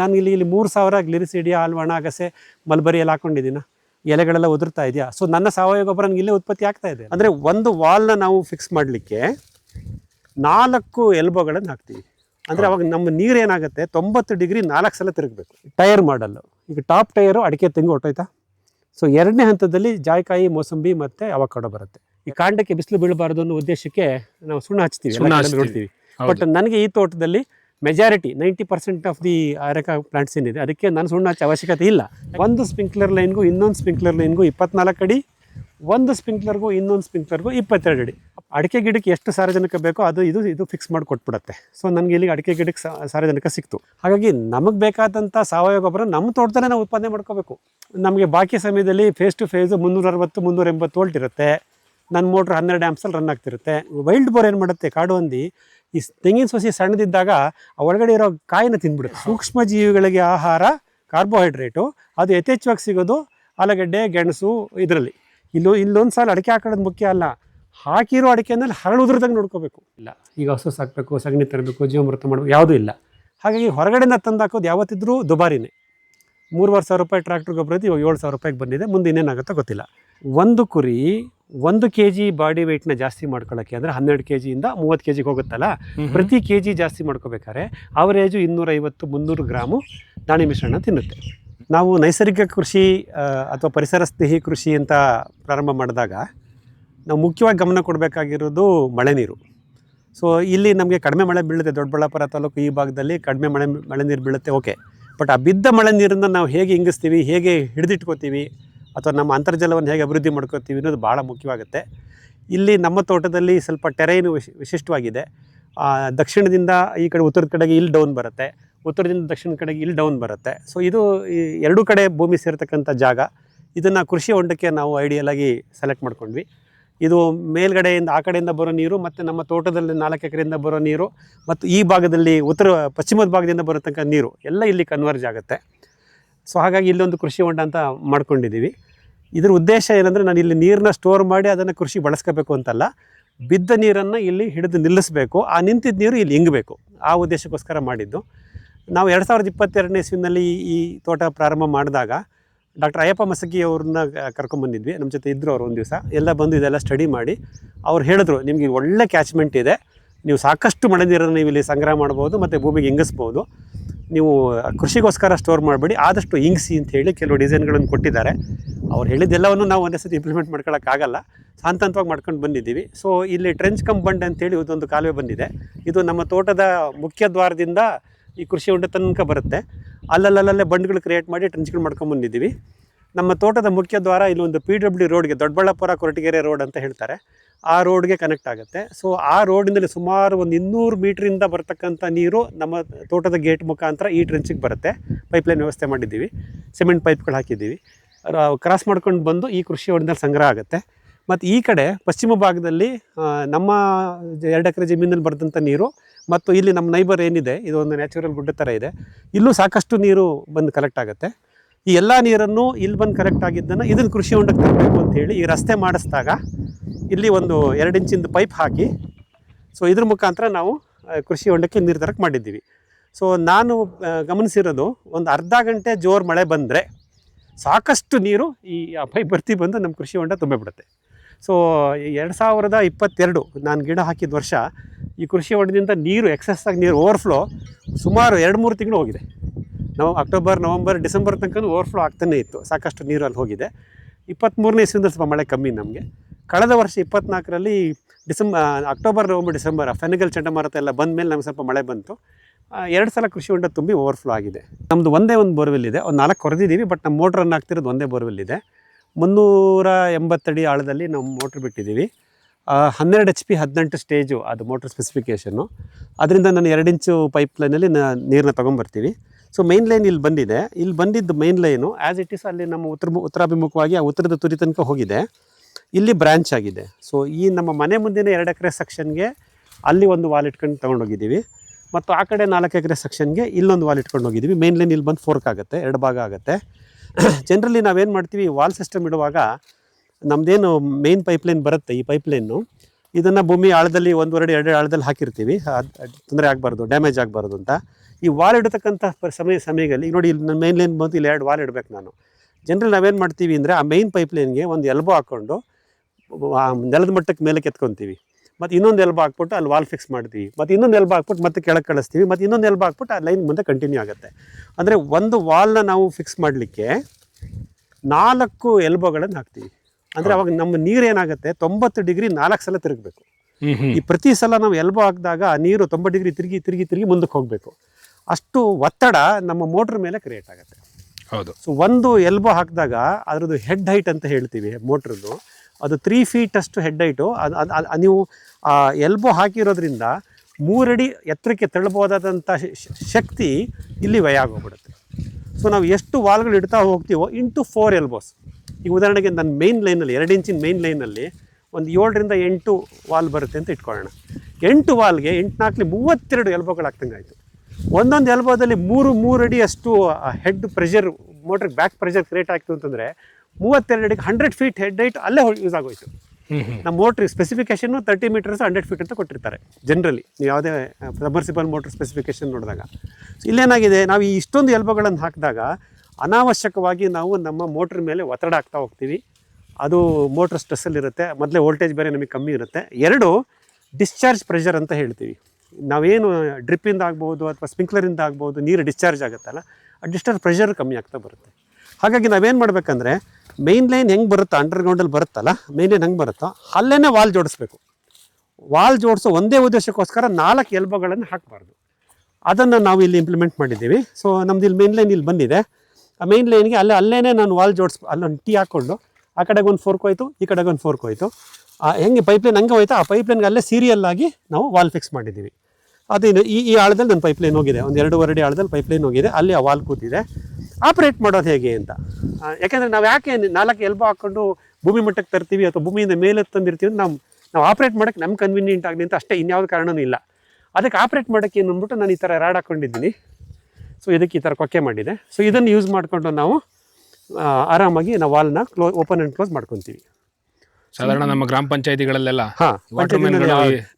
ನಾನು ಇಲ್ಲಿ ಇಲ್ಲಿ ಮೂರು ಸಾವಿರ ಗ್ಲಿರಿಸಿಡಿಯಾ ಆಲ್ವಣ ಅಗಸೆ ಮಲ್ಬರಿ ಎಲ್ಲ ಹಾಕೊಂಡಿದ್ದೀನ. ಎಲೆಗಳೆಲ್ಲ ಉದುರ್ತಾ ಇದೆಯಾ? ಸೊ ನನ್ನ ಸಾವಯವ ಗೊಬ್ಬರ ನನಗೆ ಇಲ್ಲೇ ಉತ್ಪತ್ತಿ ಆಗ್ತಾ ಇದೆ. ಅಂದರೆ ಒಂದು ವಾಲ್ನ ನಾವು ಫಿಕ್ಸ್ ಮಾಡಲಿಕ್ಕೆ ನಾಲ್ಕು ಎಲ್ಬೋಗಳನ್ನು ಹಾಕ್ತೀವಿ. ಅಂದರೆ ಅವಾಗ ನಮ್ಮ ನೀರು ಏನಾಗುತ್ತೆ? ತೊಂಬತ್ತು ಡಿಗ್ರಿ ನಾಲ್ಕು ಸಲ ತಿರುಗಬೇಕು. ಟೈರ್ ಮಾಡಲ್ಲು ಈಗ ಟಾಪ್ ಟೈರು ಅಡಿಕೆ ತೆಂಗು ಹೊಟ್ಟೋಯ್ತಾ ಸೊ ಎರಡನೇ ಹಂತದಲ್ಲಿ ಜಾಯ್ಕಾಯಿ ಮೋಸಂಬಿ ಮತ್ತು ಅವಕಾಡೋ ಬರುತ್ತೆ. ಈ ಕಾಂಡಕ್ಕೆ ಬಿಸಿಲು ಬೀಳಬಾರ್ದು ಅನ್ನೋ ಉದ್ದೇಶಕ್ಕೆ ನಾವು ಸುಣ್ಣ ಹಚ್ತೀವಿ ನೋಡ್ತೀವಿ. ಬಟ್ ನನಗೆ ಈ ತೋಟದಲ್ಲಿ majority ninety percent of the areca plants ಏನಿದೆ, ಅದಕ್ಕೆ ನಾನು ಸುಣ್ಣ ಹಚ್ಚೋ ಅವಶ್ಯಕತೆ ಇಲ್ಲ. ಒಂದು ಸ್ಪ್ರಿಂಕ್ಲರ್ ಲೈನ್ಗೂ ಇನ್ನೊಂದು ಸ್ಪ್ರಿಂಕ್ಲರ್ ಲೈನ್ಗೂ ಇಪ್ಪತ್ನಾಲ್ಕು ಅಡಿ, ಒಂದು ಸ್ಪ್ರಿಂಕ್ಲರ್ಗೂ ಇನ್ನೊಂದು ಸ್ಪ್ರಿಂಕ್ಲರ್ಗೂ ಇಪ್ಪತ್ತೆರಡು ಅಡಿ. ಅಡಿಕೆ ಗಿಡಕ್ಕೆ ಎಷ್ಟು ಸಾರಜನಕ ಬೇಕೋ ಅದು ಇದು ಇದು ಫಿಕ್ಸ್ ಮಾಡಿ ಕೊಟ್ಬಿಡುತ್ತೆ ಸೊ ನನಗೆ ಇಲ್ಲಿ ಅಡಿಕೆ ಗಿಡಕ್ಕೆ ಸಾರಜನಕ ಸಿಕ್ತು. ಹಾಗಾಗಿ ನಮಗೆ ಬೇಕಾದಂಥ ಸಾವಯವ ಗೊಬ್ಬರ ನಮ್ಮ ತೋಟದಲ್ಲೇ ನಾವು ಉತ್ಪಾದನೆ ಮಾಡ್ಕೋಬೇಕು. ನಮಗೆ ಬಾಕಿ ಸಮಯದಲ್ಲಿ ಫೇಸ್ ಟು ಫೇಸು ಮುನ್ನೂರ ಅರವತ್ತು ಮುನ್ನೂರ ಎಂಬತ್ತು ವೋಲ್ಟ್ ಇರುತ್ತೆ. ನನ್ನ ಮೋಟ್ರ್ ಹನ್ನೆರಡು ಆ್ಯಂಪ್ಸಲ್ಲಿ ರನ್ ಆಗ್ತಿರುತ್ತೆ. ವೈಲ್ಡ್ ಬೋರ್ ಏನು ಮಾಡುತ್ತೆ? ಕಾಡು ಹಂದಿ. ಈ ತೆಂಗಿನ ಸಸಿ ಸಣ್ಣದಿದ್ದಾಗ ಆ ಒಳಗಡೆ ಇರೋ ಕಾಯಿನ ತಿಂದ್ಬಿಡುತ್ತೆ ಸೂಕ್ಷ್ಮ ಜೀವಿಗಳಿಗೆ ಆಹಾರ ಕಾರ್ಬೋಹೈಡ್ರೇಟು ಅದು ಯಥೇಚ್ಛವಾಗಿ ಸಿಗೋದು ಆಲೂಗಡ್ಡೆ ಗೆಣಸು ಇದರಲ್ಲಿ. ಇಲ್ಲೂ ಇಲ್ಲೊಂದು ಸಲ ಅಡಿಕೆ ಹಾಕೋದು ಮುಖ್ಯ ಅಲ್ಲ. ಹಾಕಿರೋ ಅಡಿಕೆನಲ್ಲಿ ಹರಳು ಉದುರ್ದಂಗೆ ನೋಡ್ಕೋಬೇಕು. ಇಲ್ಲ. ಈಗ ಹಸು ಸಾಕಬೇಕು ಸಗಣಿ ತರಬೇಕು ಜೀವಮೃತ ಮಾಡಬೇಕು ಯಾವುದೂ ಇಲ್ಲ. ಹಾಗಾಗಿ ಹೊರಗಡೆಯಿಂದ ತಂದು ಹಾಕೋದು ಯಾವತ್ತಿದ್ರೂ ದುಬಾರಿನೇ. ಮೂರುವರೆ ಸಾವಿರ ರೂಪಾಯಿ ಟ್ರ್ಯಾಕ್ಟರ್ ಗೊಬ್ಬರ ಇವಾಗ ಏಳು ಸಾವಿರ ರೂಪಾಯಿಗೆ ಬಂದಿದೆ ಮುಂದೆ ಇನ್ನೇನಾಗುತ್ತೋ ಗೊತ್ತಿಲ್ಲ. ಒಂದು ಕುರಿ ಒಂದು ಕೆ ಜಿ ಬಾಡಿ ವೆಯ್ಟ್ನ ಜಾಸ್ತಿ ಮಾಡ್ಕೊಳ್ಳೋಕ್ಕೆ ಅಂದರೆ ಹನ್ನೆರಡು ಕೆ ಜಿಯಿಂದ ಮೂವತ್ತು ಕೆ ಜಿಗೆ ಹೋಗುತ್ತಲ್ಲ? ಪ್ರತಿ ಕೆ ಜಿ ಜಾಸ್ತಿ ಮಾಡ್ಕೋಬೇಕಾದ್ರೆ ಅವರೇಜು ಇನ್ನೂರೈವತ್ತು ಮುನ್ನೂರು ಗ್ರಾಮು ದಾಣಿ ಮಿಶ್ರಣ ತಿನ್ನುತ್ತೆ. ನಾವು ನೈಸರ್ಗಿಕ ಕೃಷಿ ಅಥವಾ ಪರಿಸರ ಸ್ನೇಹಿ ಕೃಷಿ ಅಂತ ಪ್ರಾರಂಭ ಮಾಡಿದಾಗ ನಾವು ಮುಖ್ಯವಾಗಿ ಗಮನ ಕೊಡಬೇಕಾಗಿರೋದು ಮಳೆ ನೀರು. ಸೊ ಇಲ್ಲಿ ನಮಗೆ ಕಡಿಮೆ ಮಳೆ ಬೀಳುತ್ತೆ ದೊಡ್ಡಬಳ್ಳಾಪುರ ತಾಲೂಕು ಈ ಭಾಗದಲ್ಲಿ ಕಡಿಮೆ ಮಳೆ ಮಳೆ ನೀರು ಬೀಳುತ್ತೆ ಓಕೆ ಬಟ್ ಆ ಬಿದ್ದ ಮಳೆ ನೀರನ್ನು ನಾವು ಹೇಗೆ ಇಂಗಿಸ್ತೀವಿ ಹೇಗೆ ಹಿಡಿದಿಟ್ಕೋತೀವಿ ಅಥವಾ ನಮ್ಮ ಅಂತರ್ಜಲವನ್ನು ಹೇಗೆ ಅಭಿವೃದ್ಧಿ ಮಾಡ್ಕೋತೀವಿ ಅನ್ನೋದು ಭಾಳ ಮುಖ್ಯವಾಗುತ್ತೆ. ಇಲ್ಲಿ ನಮ್ಮ ತೋಟದಲ್ಲಿ ಸ್ವಲ್ಪ ಟೆರೈನ್ ವಿಶ್, ವಿಶಿಷ್ಟವಾಗಿದೆ. ದಕ್ಷಿಣದಿಂದ ಈ ಕಡೆ, ಉತ್ತರದ ಕಡೆಗೆ ಇಲ್ಲಿ ಡೌನ್ ಬರುತ್ತೆ. ಉತ್ತರದಿಂದ ದಕ್ಷಿಣ ಕಡೆಗೆ ಇಲ್ಲಿ ಡೌನ್ ಬರುತ್ತೆ. ಸೊ, ಇದು ಎರಡೂ ಕಡೆ ಭೂಮಿ ಸೇರ್ತಕ್ಕಂಥ ಜಾಗ. ಇದನ್ನು ಕೃಷಿ ಹೊಂಡಕ್ಕೆ ನಾವು ಐಡಿಯಲಾಗಿ ಸೆಲೆಕ್ಟ್ ಮಾಡ್ಕೊಂಡ್ವಿ. ಇದು ಮೇಲ್ಗಡೆಯಿಂದ, ಆ ಕಡೆಯಿಂದ ಬರೋ ನೀರು ಮತ್ತು ನಮ್ಮ ತೋಟದಲ್ಲಿ ನಾಲ್ಕು ಎಕರೆಯಿಂದ ಬರೋ ನೀರು ಮತ್ತು ಈ ಭಾಗದಲ್ಲಿ ಉತ್ತರ, ಪಶ್ಚಿಮದ ಭಾಗದಿಂದ ಬರತಕ್ಕ ನೀರು ಎಲ್ಲ ಇಲ್ಲಿ ಕನ್ವರ್ಜ್ ಆಗುತ್ತೆ. ಸೊ ಹಾಗಾಗಿ ಇಲ್ಲೊಂದು ಕೃಷಿ ಹೊಂಡ ಅಂತ ಮಾಡ್ಕೊಂಡಿದ್ದೀವಿ. ಇದ್ರ ಉದ್ದೇಶ ಏನಂದರೆ ನಾನು ಇಲ್ಲಿ ನೀರನ್ನ ಸ್ಟೋರ್ ಮಾಡಿ ಅದನ್ನು ಕೃಷಿ ಬಳಸ್ಕೋಬೇಕು ಅಂತಲ್ಲ, ಬಿದ್ದ ನೀರನ್ನು ಇಲ್ಲಿ ಹಿಡಿದು ನಿಲ್ಲಿಸಬೇಕು, ಆ ನಿಂತಿದ್ದ ನೀರು ಇಲ್ಲಿ ಇಂಗಬೇಕು, ಆ ಉದ್ದೇಶಕ್ಕೋಸ್ಕರ ಮಾಡಿದ್ದು. ನಾವು ಎರಡು ಸಾವಿರದ ಇಪ್ಪತ್ತೆರಡನೇ ಇಸ್ವಿನಲ್ಲಿ ಈ- ತೋಟ ಪ್ರಾರಂಭ ಮಾಡಿದಾಗ ಡಾಕ್ಟರ್ ಅಯ್ಯಪ್ಪ ಮಸಗಿ ಅವ್ರನ್ನ ಕರ್ಕೊಂಬಂದಿದ್ವಿ ನಮ್ಮ ಜೊತೆ ಇದ್ದರು ಅವರು ಒಂದು ದಿವಸ. ಎಲ್ಲ ಬಂದು ಇದೆಲ್ಲ ಸ್ಟಡಿ ಮಾಡಿ ಅವ್ರು ಹೇಳಿದ್ರು, ನಿಮಗೆ ಒಳ್ಳೆ ಕ್ಯಾಚ್ಮೆಂಟ್ ಇದೆ. ನೀವು ಸಾಕಷ್ಟು ಮಳೆ ನೀರನ್ನು ನೀವು ಇಲ್ಲಿ ಸಂಗ್ರಹ ಮಾಡ್ಬೋದು, ಮತ್ತು ಭೂಮಿಗೆ ಇಂಗಿಸ್ಬೋದು. ನೀವು ಕೃಷಿಗೋಸ್ಕರ ಸ್ಟೋರ್ ಮಾಡಬೇಡಿ. ಆದಷ್ಟು ಇಂಗ್ಸಿ ಅಂತ ಹೇಳಿ ಕೆಲವು ಡಿಸೈನ್ಗಳನ್ನು ಕೊಟ್ಟಿದ್ದಾರೆ. ಅವ್ರು ಹೇಳಿದ್ದೆಲ್ಲವನ್ನು ನಾವು ಒಂದೇ ಸತಿ ಇಂಪ್ಲಿಮೆಂಟ್ ಮಾಡ್ಕೊಳ್ಳೋಕ್ಕಾಗಲ್ಲ ಹಂತ ಹಂತವಾಗಿ ಮಾಡ್ಕೊಂಡು ಬಂದಿದ್ದೀವಿ. ಸೊ ಇಲ್ಲಿ ಟ್ರೆಂಚ್ ಕಮ್ ಬಂಡ್ ಅಂತೇಳಿ ಇದೊಂದು ಕಾಲುವೆ ಬಂದಿದೆ. ಇದು ನಮ್ಮ ತೋಟದ ಮುಖ್ಯ ದ್ವಾರದಿಂದ ಈ ಕೃಷಿ ಹೊಂಡ ತನಕ ಬರುತ್ತೆ. ಅಲ್ಲಲ್ಲಲ್ಲೇ ಬಂಡ್ಗಳು ಕ್ರಿಯೇಟ್ ಮಾಡಿ ಟ್ರೆಂಚ್ಗಳು ಮಾಡ್ಕೊಂಡು ಬಂದಿದ್ದೀವಿ. ನಮ್ಮ ತೋಟದ ಮುಖ್ಯ ದ್ವಾರ ಇಲ್ಲಿ ಒಂದು ಪಿ ಡಬ್ಲ್ಯೂ ರೋಡ್ಗೆ ದೊಡ್ಡಬಳ್ಳಾಪುರ ಕೊರಟಗೆರೆ ರೋಡ್ ಅಂತ ಹೇಳ್ತಾರೆ. ಆ ರೋಡ್ಗೆ ಕನೆಕ್ಟ್ ಆಗುತ್ತೆ. ಸೊ ಆ ರೋಡಿನಲ್ಲಿ ಸುಮಾರು ಒಂದು ಇನ್ನೂರು ಮೀಟ್ರಿಂದ ಬರ್ತಕ್ಕಂಥ ನೀರು ನಮ್ಮ ತೋಟದ ಗೇಟ್ ಮುಖಾಂತರ ಈ ಟ್ರೆಂಚಿಗೆ ಬರುತ್ತೆ. ಪೈಪ್ಲೈನ್ ವ್ಯವಸ್ಥೆ ಮಾಡಿದ್ದೀವಿ. ಸಿಮೆಂಟ್ ಪೈಪ್ಗಳು ಹಾಕಿದ್ದೀವಿ. ಕ್ರಾಸ್ ಮಾಡ್ಕೊಂಡು ಬಂದು ಈ ಕೃಷಿ ಹೊಂಡದಲ್ಲಿ ಸಂಗ್ರಹ ಆಗುತ್ತೆ. ಮತ್ತು ಈ ಕಡೆ ಪಶ್ಚಿಮ ಭಾಗದಲ್ಲಿ ನಮ್ಮ ಎರಡು ಎಕರೆ ಜಮೀನಲ್ಲಿ ಬರೆದಂಥ ನೀರು ಮತ್ತು ಇಲ್ಲಿ ನಮ್ಮ ನೈಬರ್ ಏನಿದೆ, ಇದು ಒಂದು ನ್ಯಾಚುರಲ್ ಗುಡ್ಡ ಥರ ಇದೆ, ಇಲ್ಲೂ ಸಾಕಷ್ಟು ನೀರು ಬಂದು ಕಲೆಕ್ಟ್ ಆಗುತ್ತೆ. ಈ ಎಲ್ಲ ನೀರನ್ನು ಇಲ್ಲಿ ಬಂದು ಕಲೆಕ್ಟ್ ಆಗಿದ್ದನ್ನು ಇದನ್ನು ಕೃಷಿ ಹೊಂಡಕ್ಕೆ ತರಬೇಕು ಅಂತೇಳಿ ಈ ರಸ್ತೆ ಮಾಡಿಸಿದಾಗ ಇಲ್ಲಿ ಒಂದು ಎರಡು ಇಂಚಿಂದು ಪೈಪ್ ಹಾಕಿ ಸೊ ಇದ್ರ ಮುಖಾಂತರ ನಾವು ಕೃಷಿ ಹೊಂಡಕ್ಕೆ ನೀರು ತರಕ್ಕೆ ಮಾಡಿದ್ದೀವಿ. ಸೊ ನಾನು ಗಮನಿಸಿರೋದು ಒಂದು ಅರ್ಧ ಗಂಟೆ ಜೋರು ಮಳೆ ಬಂದರೆ ಸಾಕಷ್ಟು ನೀರು ಈ, ಆ ಪೈಪ್ ಬರ್ತಿ ಬಂದು ನಮ್ಮ ಕೃಷಿ ಹೊಂಡ ತುಂಬಿಬಿಡುತ್ತೆ. ಸೊ ಎರಡು ಸಾವಿರದ ಇಪ್ಪತ್ತೆರಡು ನಾನು ಗಿಡ ಹಾಕಿದ ವರ್ಷ ಈ ಕೃಷಿ ಹೊಂಡದಿಂದ ನೀರು ಎಕ್ಸಸ್ ಆಗಿ ನೀರು ಓವರ್ಫ್ಲೋ ಸುಮಾರು ಎರಡು ಮೂರು ತಿಂಗಳು ಹೋಗಿದೆ. ನಾವು, ಅಕ್ಟೋಬರ್, ನವಂಬರ್, ಡಿಸೆಂಬರ್ ತನಕ ಓವರ್ಫ್ಲೋ ಆಗ್ತಾನೇ ಇತ್ತು. ಸಾಕಷ್ಟು ನೀರು ಅಲ್ಲಿ ಹೋಗಿದೆ. ಇಪ್ಪತ್ತ್ಮೂರನೇ ಇಸ್ವಿಂದ ಸ್ವಲ್ಪ ಮಳೆ ಕಮ್ಮಿ ನಮಗೆ. ಕಳೆದ ವರ್ಷ ಇಪ್ಪತ್ನಾಲ್ಕರಲ್ಲಿ December October, November, December Fengal ಚಂಡಮಾರುತ ಎಲ್ಲ ಬಂದ ಮೇಲೆ ನಮಗೆ ಸ್ವಲ್ಪ ಮಳೆ ಬಂತು. ಎರಡು ಸಲ ಕೃಷಿ ಹೊಂಡ ತುಂಬಿ ಓವರ್ಫ್ಲೋ ಆಗಿದೆ. ನಮ್ಮದು ಒಂದೇ ಒಂದು ಬೋರ್ವೆಲ್ ಇದೆ. ಒಂದು ನಾಲ್ಕು ಕೊರೆದಿದ್ದೀವಿ, ಬಟ್ ನಮ್ಮ ಮೋಟ್ರ್ ರನ್ ಆಗ್ತಿರೋದು ಒಂದೇ ಬೋರ್ವೆಲ್ ಇದೆ. ಮುನ್ನೂರ ಎಂಬತ್ತಡಿ ಆಳದಲ್ಲಿ ನಾವು ಮೋಟ್ರ್ ಬಿಟ್ಟಿದ್ದೀವಿ. ಹನ್ನೆರಡು ಎಚ್ ಪಿ ಹದಿನೆಂಟು ಸ್ಟೇಜು ಅದು ಮೋಟ್ರ್ ಸ್ಪೆಸಿಫಿಕೇಷನ್ನು ಅದರಿಂದ ನಾನು ಎರಡು ಇಂಚು ಪೈಪ್ ಲೈನಲ್ಲಿ ನೀರನ್ನ ತೊಗೊಂಬರ್ತೀವಿ. ಸೊ ಮೈನ್ ಲೈನ್ ಇಲ್ಲಿ ಬಂದಿದೆ. ಇಲ್ಲಿ ಬಂದಿದ್ದು main line as it is ಅಲ್ಲಿ ನಮ್ಮ ಉತ್ತರ, ಉತ್ತರಾಭಿಮುಖವಾಗಿ ಆ ಉತ್ತರದ ತುರಿತನಕ ಹೋಗಿದೆ. ಇಲ್ಲಿ ಬ್ರ್ಯಾಂಚ್ ಆಗಿದೆ. ಸೊ ಈ ನಮ್ಮ ಮನೆ ಮುಂದಿನ ಎರಡು ಎಕರೆ ಸೆಕ್ಷನ್ಗೆ ಅಲ್ಲಿ ಒಂದು ವಾಲ್ ಇಟ್ಕೊಂಡು ತೊಗೊಂಡೋಗಿದ್ದೀವಿ. ಮತ್ತು ಆ ಕಡೆ ನಾಲ್ಕು ಎಕರೆ ಸೆಕ್ಷನ್ಗೆ ಇಲ್ಲೊಂದು ವಾಲ್ ಇಟ್ಕೊಂಡು ಹೋಗಿದ್ದೀವಿ. ಮೇನ್ ಲೈನ್ ಇಲ್ಲಿ ಬಂದು ಫೋರ್ಕ್ ಆಗುತ್ತೆ, ಎರಡು ಭಾಗ ಆಗುತ್ತೆ. ಜನರಲಿ ನಾವೇನು ಮಾಡ್ತೀವಿ ವಾಲ್ ಸಿಸ್ಟಮ್ ಇಡುವಾಗ ನಮ್ಮದೇನು ಮೇನ್ ಪೈಪ್ಲೈನ್ ಬರುತ್ತೆ, ಈ ಪೈಪ್ಲೈನು ಇದನ್ನು ಭೂಮಿ ಆಳದಲ್ಲಿ ಒಂದೂವರೆ ಎರಡು ಆಳದಲ್ಲಿ ಹಾಕಿರ್ತೀವಿ. ತೊಂದರೆ ಆಗಬಾರ್ದು ಡ್ಯಾಮೇಜ್ ಆಗಬಾರ್ದು ಅಂತ. ಈ ವಾಲ್ ಇಡತಕ್ಕಂಥ ಸಮಯ, ಸಮಯದಲ್ಲಿ, ನೋಡಿ ಇಲ್ಲಿ ನನ್ನ ಮೇನ್ ಲೈನ್ ಬಂತು ಇಲ್ಲಿ ಎರಡು ವಾಲ್ ಇಡಬೇಕು ನಾನು. ಜನರಲ್ ನಾವೇನು ಮಾಡ್ತೀವಿ ಅಂದರೆ ಆ ಮೇನ್ ಪೈಪ್ಲೈನ್ಗೆ ಒಂದು ಎಲ್ಬೋ ಹಾಕ್ಕೊಂಡು ನೆಲದ ಮಟ್ಟಕ್ಕೆ ಮೇಲೆ ಕೆತ್ಕೊತೀವಿ ಮತ್ತು ಇನ್ನೊಂದು ಎಲ್ಬ ಹಾಕ್ಬಿಟ್ಟು ಅಲ್ಲಿ ವಾಲ್ ಫಿಕ್ಸ್ ಮಾಡ್ತೀವಿ. ಮತ್ತು ಇನ್ನೊಂದು ಎಲ್ಬೋ ಹಾಕ್ಬಿಟ್ಟು ಮತ್ತೆ ಕೆಳಗೆ ಕಳಿಸ್ತೀವಿ. ಮತ್ತು ಇನ್ನೊಂದು ಎಲ್ಬೋ ಹಾಕ್ಬಿಟ್ಟು ಆ ಲೈನ್ ಮುಂದೆ ಕಂಟಿನ್ಯೂ ಆಗುತ್ತೆ. ಅಂದರೆ ಒಂದು ವಾಲ್ನ ನಾವು ಫಿಕ್ಸ್ ಮಾಡಲಿಕ್ಕೆ ನಾಲ್ಕು ಎಲ್ಬೋಗಳನ್ನು ಹಾಕ್ತೀವಿ. ಅಂದರೆ ಅವಾಗ ನಮ್ಮ ನೀರು ಏನಾಗುತ್ತೆ? ತೊಂಬತ್ತು ಡಿಗ್ರಿ ನಾಲ್ಕು ಸಲ ತಿರುಗಬೇಕು. ಈ ಪ್ರತಿ ಸಲ ನಾವು ಎಲ್ಬೋ ಹಾಕಿದಾಗ ಆ ನೀರು ತೊಂಬತ್ತು ಡಿಗ್ರಿ ತಿರುಗಿ ತಿರುಗಿ ತಿರುಗಿ ಮುಂದಕ್ಕೆ ಹೋಗಬೇಕು. ಅಷ್ಟು ಒತ್ತಡ ನಮ್ಮ ಮೋಟ್ರ್ ಮೇಲೆ ಕ್ರಿಯೇಟ್ ಆಗುತ್ತೆ. ಹೌದು. ಸೊ ಒಂದು ಎಲ್ಬೋ ಹಾಕಿದಾಗ ಅದರದ್ದು ಹೆಡ್ ಹೈಟ್ ಅಂತ ಹೇಳ್ತೀವಿ ಮೋಟ್ರದ್ದು ಅದು ತ್ರೀ ಫೀಟ್ ಅಷ್ಟು ಹೆಡ್ ಹೈಟು ಅದು ಅದು ನೀವು ಎಲ್ಬೋ ಹಾಕಿರೋದ್ರಿಂದ ಮೂರಡಿ ಎತ್ತರಕ್ಕೆ ತಳ್ಳಬಹುದಾದಂಥ ಶಕ್ತಿ ಇಲ್ಲಿ ವ್ಯಯ ಆಗೋಗ್ಬಿಡುತ್ತೆ. ಸೊ ನಾವು ಎಷ್ಟು ವಾಲ್ಗಳು ಇಡ್ತಾ ಹೋಗ್ತೀವೋ ಇಂಟು ಫೋರ್ ಎಲ್ಬೋಸ್ ಈಗ ಉದಾಹರಣೆಗೆ ನನ್ನ ಮೇಯ್ನ್ ಲೈನಲ್ಲಿ ಎರಡು ಇಂಚಿನ ಮೇಯ್ನ್ ಲೈನಲ್ಲಿ ಒಂದು ಏಳರಿಂದ ಎಂಟು ವಾಲ್ ಬರುತ್ತೆ ಅಂತ ಇಟ್ಕೊಳ್ಳೋಣ. ಎಂಟು ವಾಲ್ಗೆ ಎಂಟು ನಾಲ್ಕಲಿ ಮೂವತ್ತೆರಡು ಎಲ್ಬೋಗಳು ಆಗ್ತಂಗೆ ಆಯಿತು. ಒಂದೊಂದು ಎಲ್ಬೋದಲ್ಲಿ ಮೂರು ಮೂರು ಅಡಿ ಅಷ್ಟು ಹೆಡ್ ಪ್ರೆಷರ್ ಮೋಟ್ರಿಗೆ ಬ್ಯಾಕ್ ಪ್ರೆಷರ್ ಕ್ರಿಯೇಟ್ ಆಗ್ತು ಅಂತಂದರೆ ಮೂವತ್ತೆರಡು ಅಡಿಗೆ ಹಂಡ್ರೆಡ್ ಫೀಟ್ ಹೆಡ್ ಹೈಟ್ ಅಲ್ಲೇ ಯೂಸ್ ಆಗೋಯ್ತು. ನಮ್ಮ motor specification thirty metres hundred feet ಅಂತ ಕೊಟ್ಟಿರ್ತಾರೆ ಜನರಲಿ ನೀವು ಯಾವುದೇ ಸಬ್ಮರ್ಸಿಬಲ್ ಮೋಟ್ರ್ ಸ್ಪೆಸಿಫಿಕೇಶನ್ ನೋಡಿದಾಗ. ಸೊ ಇಲ್ಲೇನಾಗಿದೆ ನಾವು ಈ ಇಷ್ಟೊಂದು ಎಲ್ಬೋಗಳನ್ನು ಹಾಕಿದಾಗ ಅನಾವಶ್ಯಕವಾಗಿ ನಾವು ನಮ್ಮ ಮೋಟ್ರ್ ಮೇಲೆ ಒತ್ತಡ ಆಗ್ತಾ ಹೋಗ್ತೀವಿ. ಅದು ಮೋಟ್ರ್ ಸ್ಟ್ರೆಸ್ಸಲ್ಲಿರುತ್ತೆ ಮೊದಲೇ ವೋಲ್ಟೇಜ್ ಬೇರೆ ನಮಗೆ ಕಮ್ಮಿ ಇರುತ್ತೆ. ಎರಡು ಡಿಸ್ಚಾರ್ಜ್ ಪ್ರೆಷರ್ ಅಂತ ಹೇಳ್ತೀವಿ. ನಾವೇನು ಡ್ರಿಪ್ಪಿಂದ ಆಗ್ಬೋದು ಅಥವಾ ಸ್ಪ್ರಿಂಕ್ಲರಿಂದ ಆಗ್ಬೋದು ನೀರು ಡಿಸ್ಚಾರ್ಜ್ ಆಗುತ್ತಲ್ಲ ಆ ಡಿಸ್ಚಾರ್ಜ್ ಪ್ರೆಷರ್ ಕಮ್ಮಿ ಆಗ್ತಾ ಬರುತ್ತೆ. ಹಾಗಾಗಿ ನಾವೇನು ಮಾಡಬೇಕಂದ್ರೆ ಮೇನ್ ಲೈನ್ ಹೆಂಗೆ ಬರುತ್ತೋ ಅಂಡರ್ಗ್ರೌಂಡಲ್ಲಿ ಬರುತ್ತಲ್ಲ ಮೇನ್ ಲೈನ್ ಹೆಂಗೆ ಬರುತ್ತೋ ಅಲ್ಲೇ ವಾಲ್ ಜೋಡಿಸ್ಬೇಕು. ವಾಲ್ ಜೋಡಿಸೋ ಒಂದೇ ಉದ್ದೇಶಕ್ಕೋಸ್ಕರ ನಾಲ್ಕು ಎಲ್ಬೋಗಳನ್ನು ಹಾಕಬಾರ್ದು. ಅದನ್ನು ನಾವು ಇಲ್ಲಿ ಇಂಪ್ಲಿಮೆಂಟ್ ಮಾಡಿದ್ದೀವಿ. ಸೊ ನಮ್ದು ಇಲ್ಲಿ ಮೇನ್ ಲೈನ್ ಇಲ್ಲಿ ಬಂದಿದೆ. ಆ ಮೇನ್ ಲೈನ್ಗೆ ಅಲ್ಲೇ ಅಲ್ಲೇ ನಾನು ವಾಲ್ ಜೋಡಿಸ್, ಅಲ್ಲೊಂದು ಟೀ ಹಾಕ್ಕೊಂಡು, ಆ ಕಡೆಗೆ ಒಂದು ಫೋರ್ಕ್ ಹೋಯ್ತು, ಈ ಕಡೆಗೆ ಒಂದು ಫೋರ್ಕ್ ಹೋಯ್ತು. ಆ, ಹೆಂಗೆ ಪೈಪ್ಲೈನ್ ಹಂಗೆ ಹೋಯ್ತು, ಆ ಪೈಪ್ಲೈನ್ಗೆ ಅಲ್ಲೇ ಸೀರಿಯಲ್ ಆಗಿ ನಾವು ವಾಲ್ ಫಿಕ್ಸ್ ಮಾಡಿದ್ದೀವಿ. ಅದೇನು, ಈ ಈ ಆಳದಲ್ಲಿ ನನ್ನ ಪೈಪ್ಲೈನ್ ಹೋಗಿದೆ. ಒಂದು ಎರಡೂವರೆ ಅಡಿ ಆಳದಲ್ಲಿ ಪೈಪ್ಲೈನ್ ಹೋಗಿದೆ. ಅಲ್ಲಿ ಆ ವಾಲ್ ಕೂತಿದೆ. ಆಪ್ರೇಟ್ ಮಾಡೋದು ಹೇಗೆ ಅಂತ? ಯಾಕಂದ್ರೆ ನಾವು ಯಾಕೆ ನಾಲ್ಕು ಎಲ್ಬೋ ಹಾಕ್ಕೊಂಡು ಭೂಮಿ ಮಟ್ಟಕ್ಕೆ ತರ್ತೀವಿ ಅಥವಾ ಭೂಮಿಯಿಂದ ಮೇಲೆ ತಂದಿರ್ತೀವಿ ನಾವು ನಾವು ಆಪರೇಟ್ ಮಾಡೋಕ್ಕೆ ನಮ್ಗೆ ಕನ್ವೀನಿಯೆಂಟ್ ಆಗಲಿ ಅಂತ ಅಷ್ಟೇ ಇನ್ಯಾವ್ದು ಕಾರಣವೂ ಇಲ್ಲ. ಅದಕ್ಕೆ ಆಪರೇಟ್ ಮಾಡೋಕ್ಕೆ ಏನು ಅಂದ್ಬಿಟ್ಟು ನಾನು ಈ ಥರ ರಾಡ್ ಹಾಕ್ಕೊಂಡಿದ್ದೀನಿ ಸೊ ಇದಕ್ಕೆ ಈ ಥರ ಕೊಕ್ಕೆ ಮಾಡಿದೆ. ಸೊ ಇದನ್ನು ಯೂಸ್ ಮಾಡಿಕೊಂಡು ನಾವು ಆರಾಮಾಗಿ ನಾವು ವಾಲ್ನ ಕ್ಲೋ ಓಪನ್ ಆ್ಯಂಡ್ ಕ್ಲೋಸ್ ಮಾಡ್ಕೊತೀವಿ. ಸಾಧಾರಣ ನಮ್ಮ ಗ್ರಾಮ ಪಂಚಾಯತಿಗಳಲ್ಲೆಲ್ಲ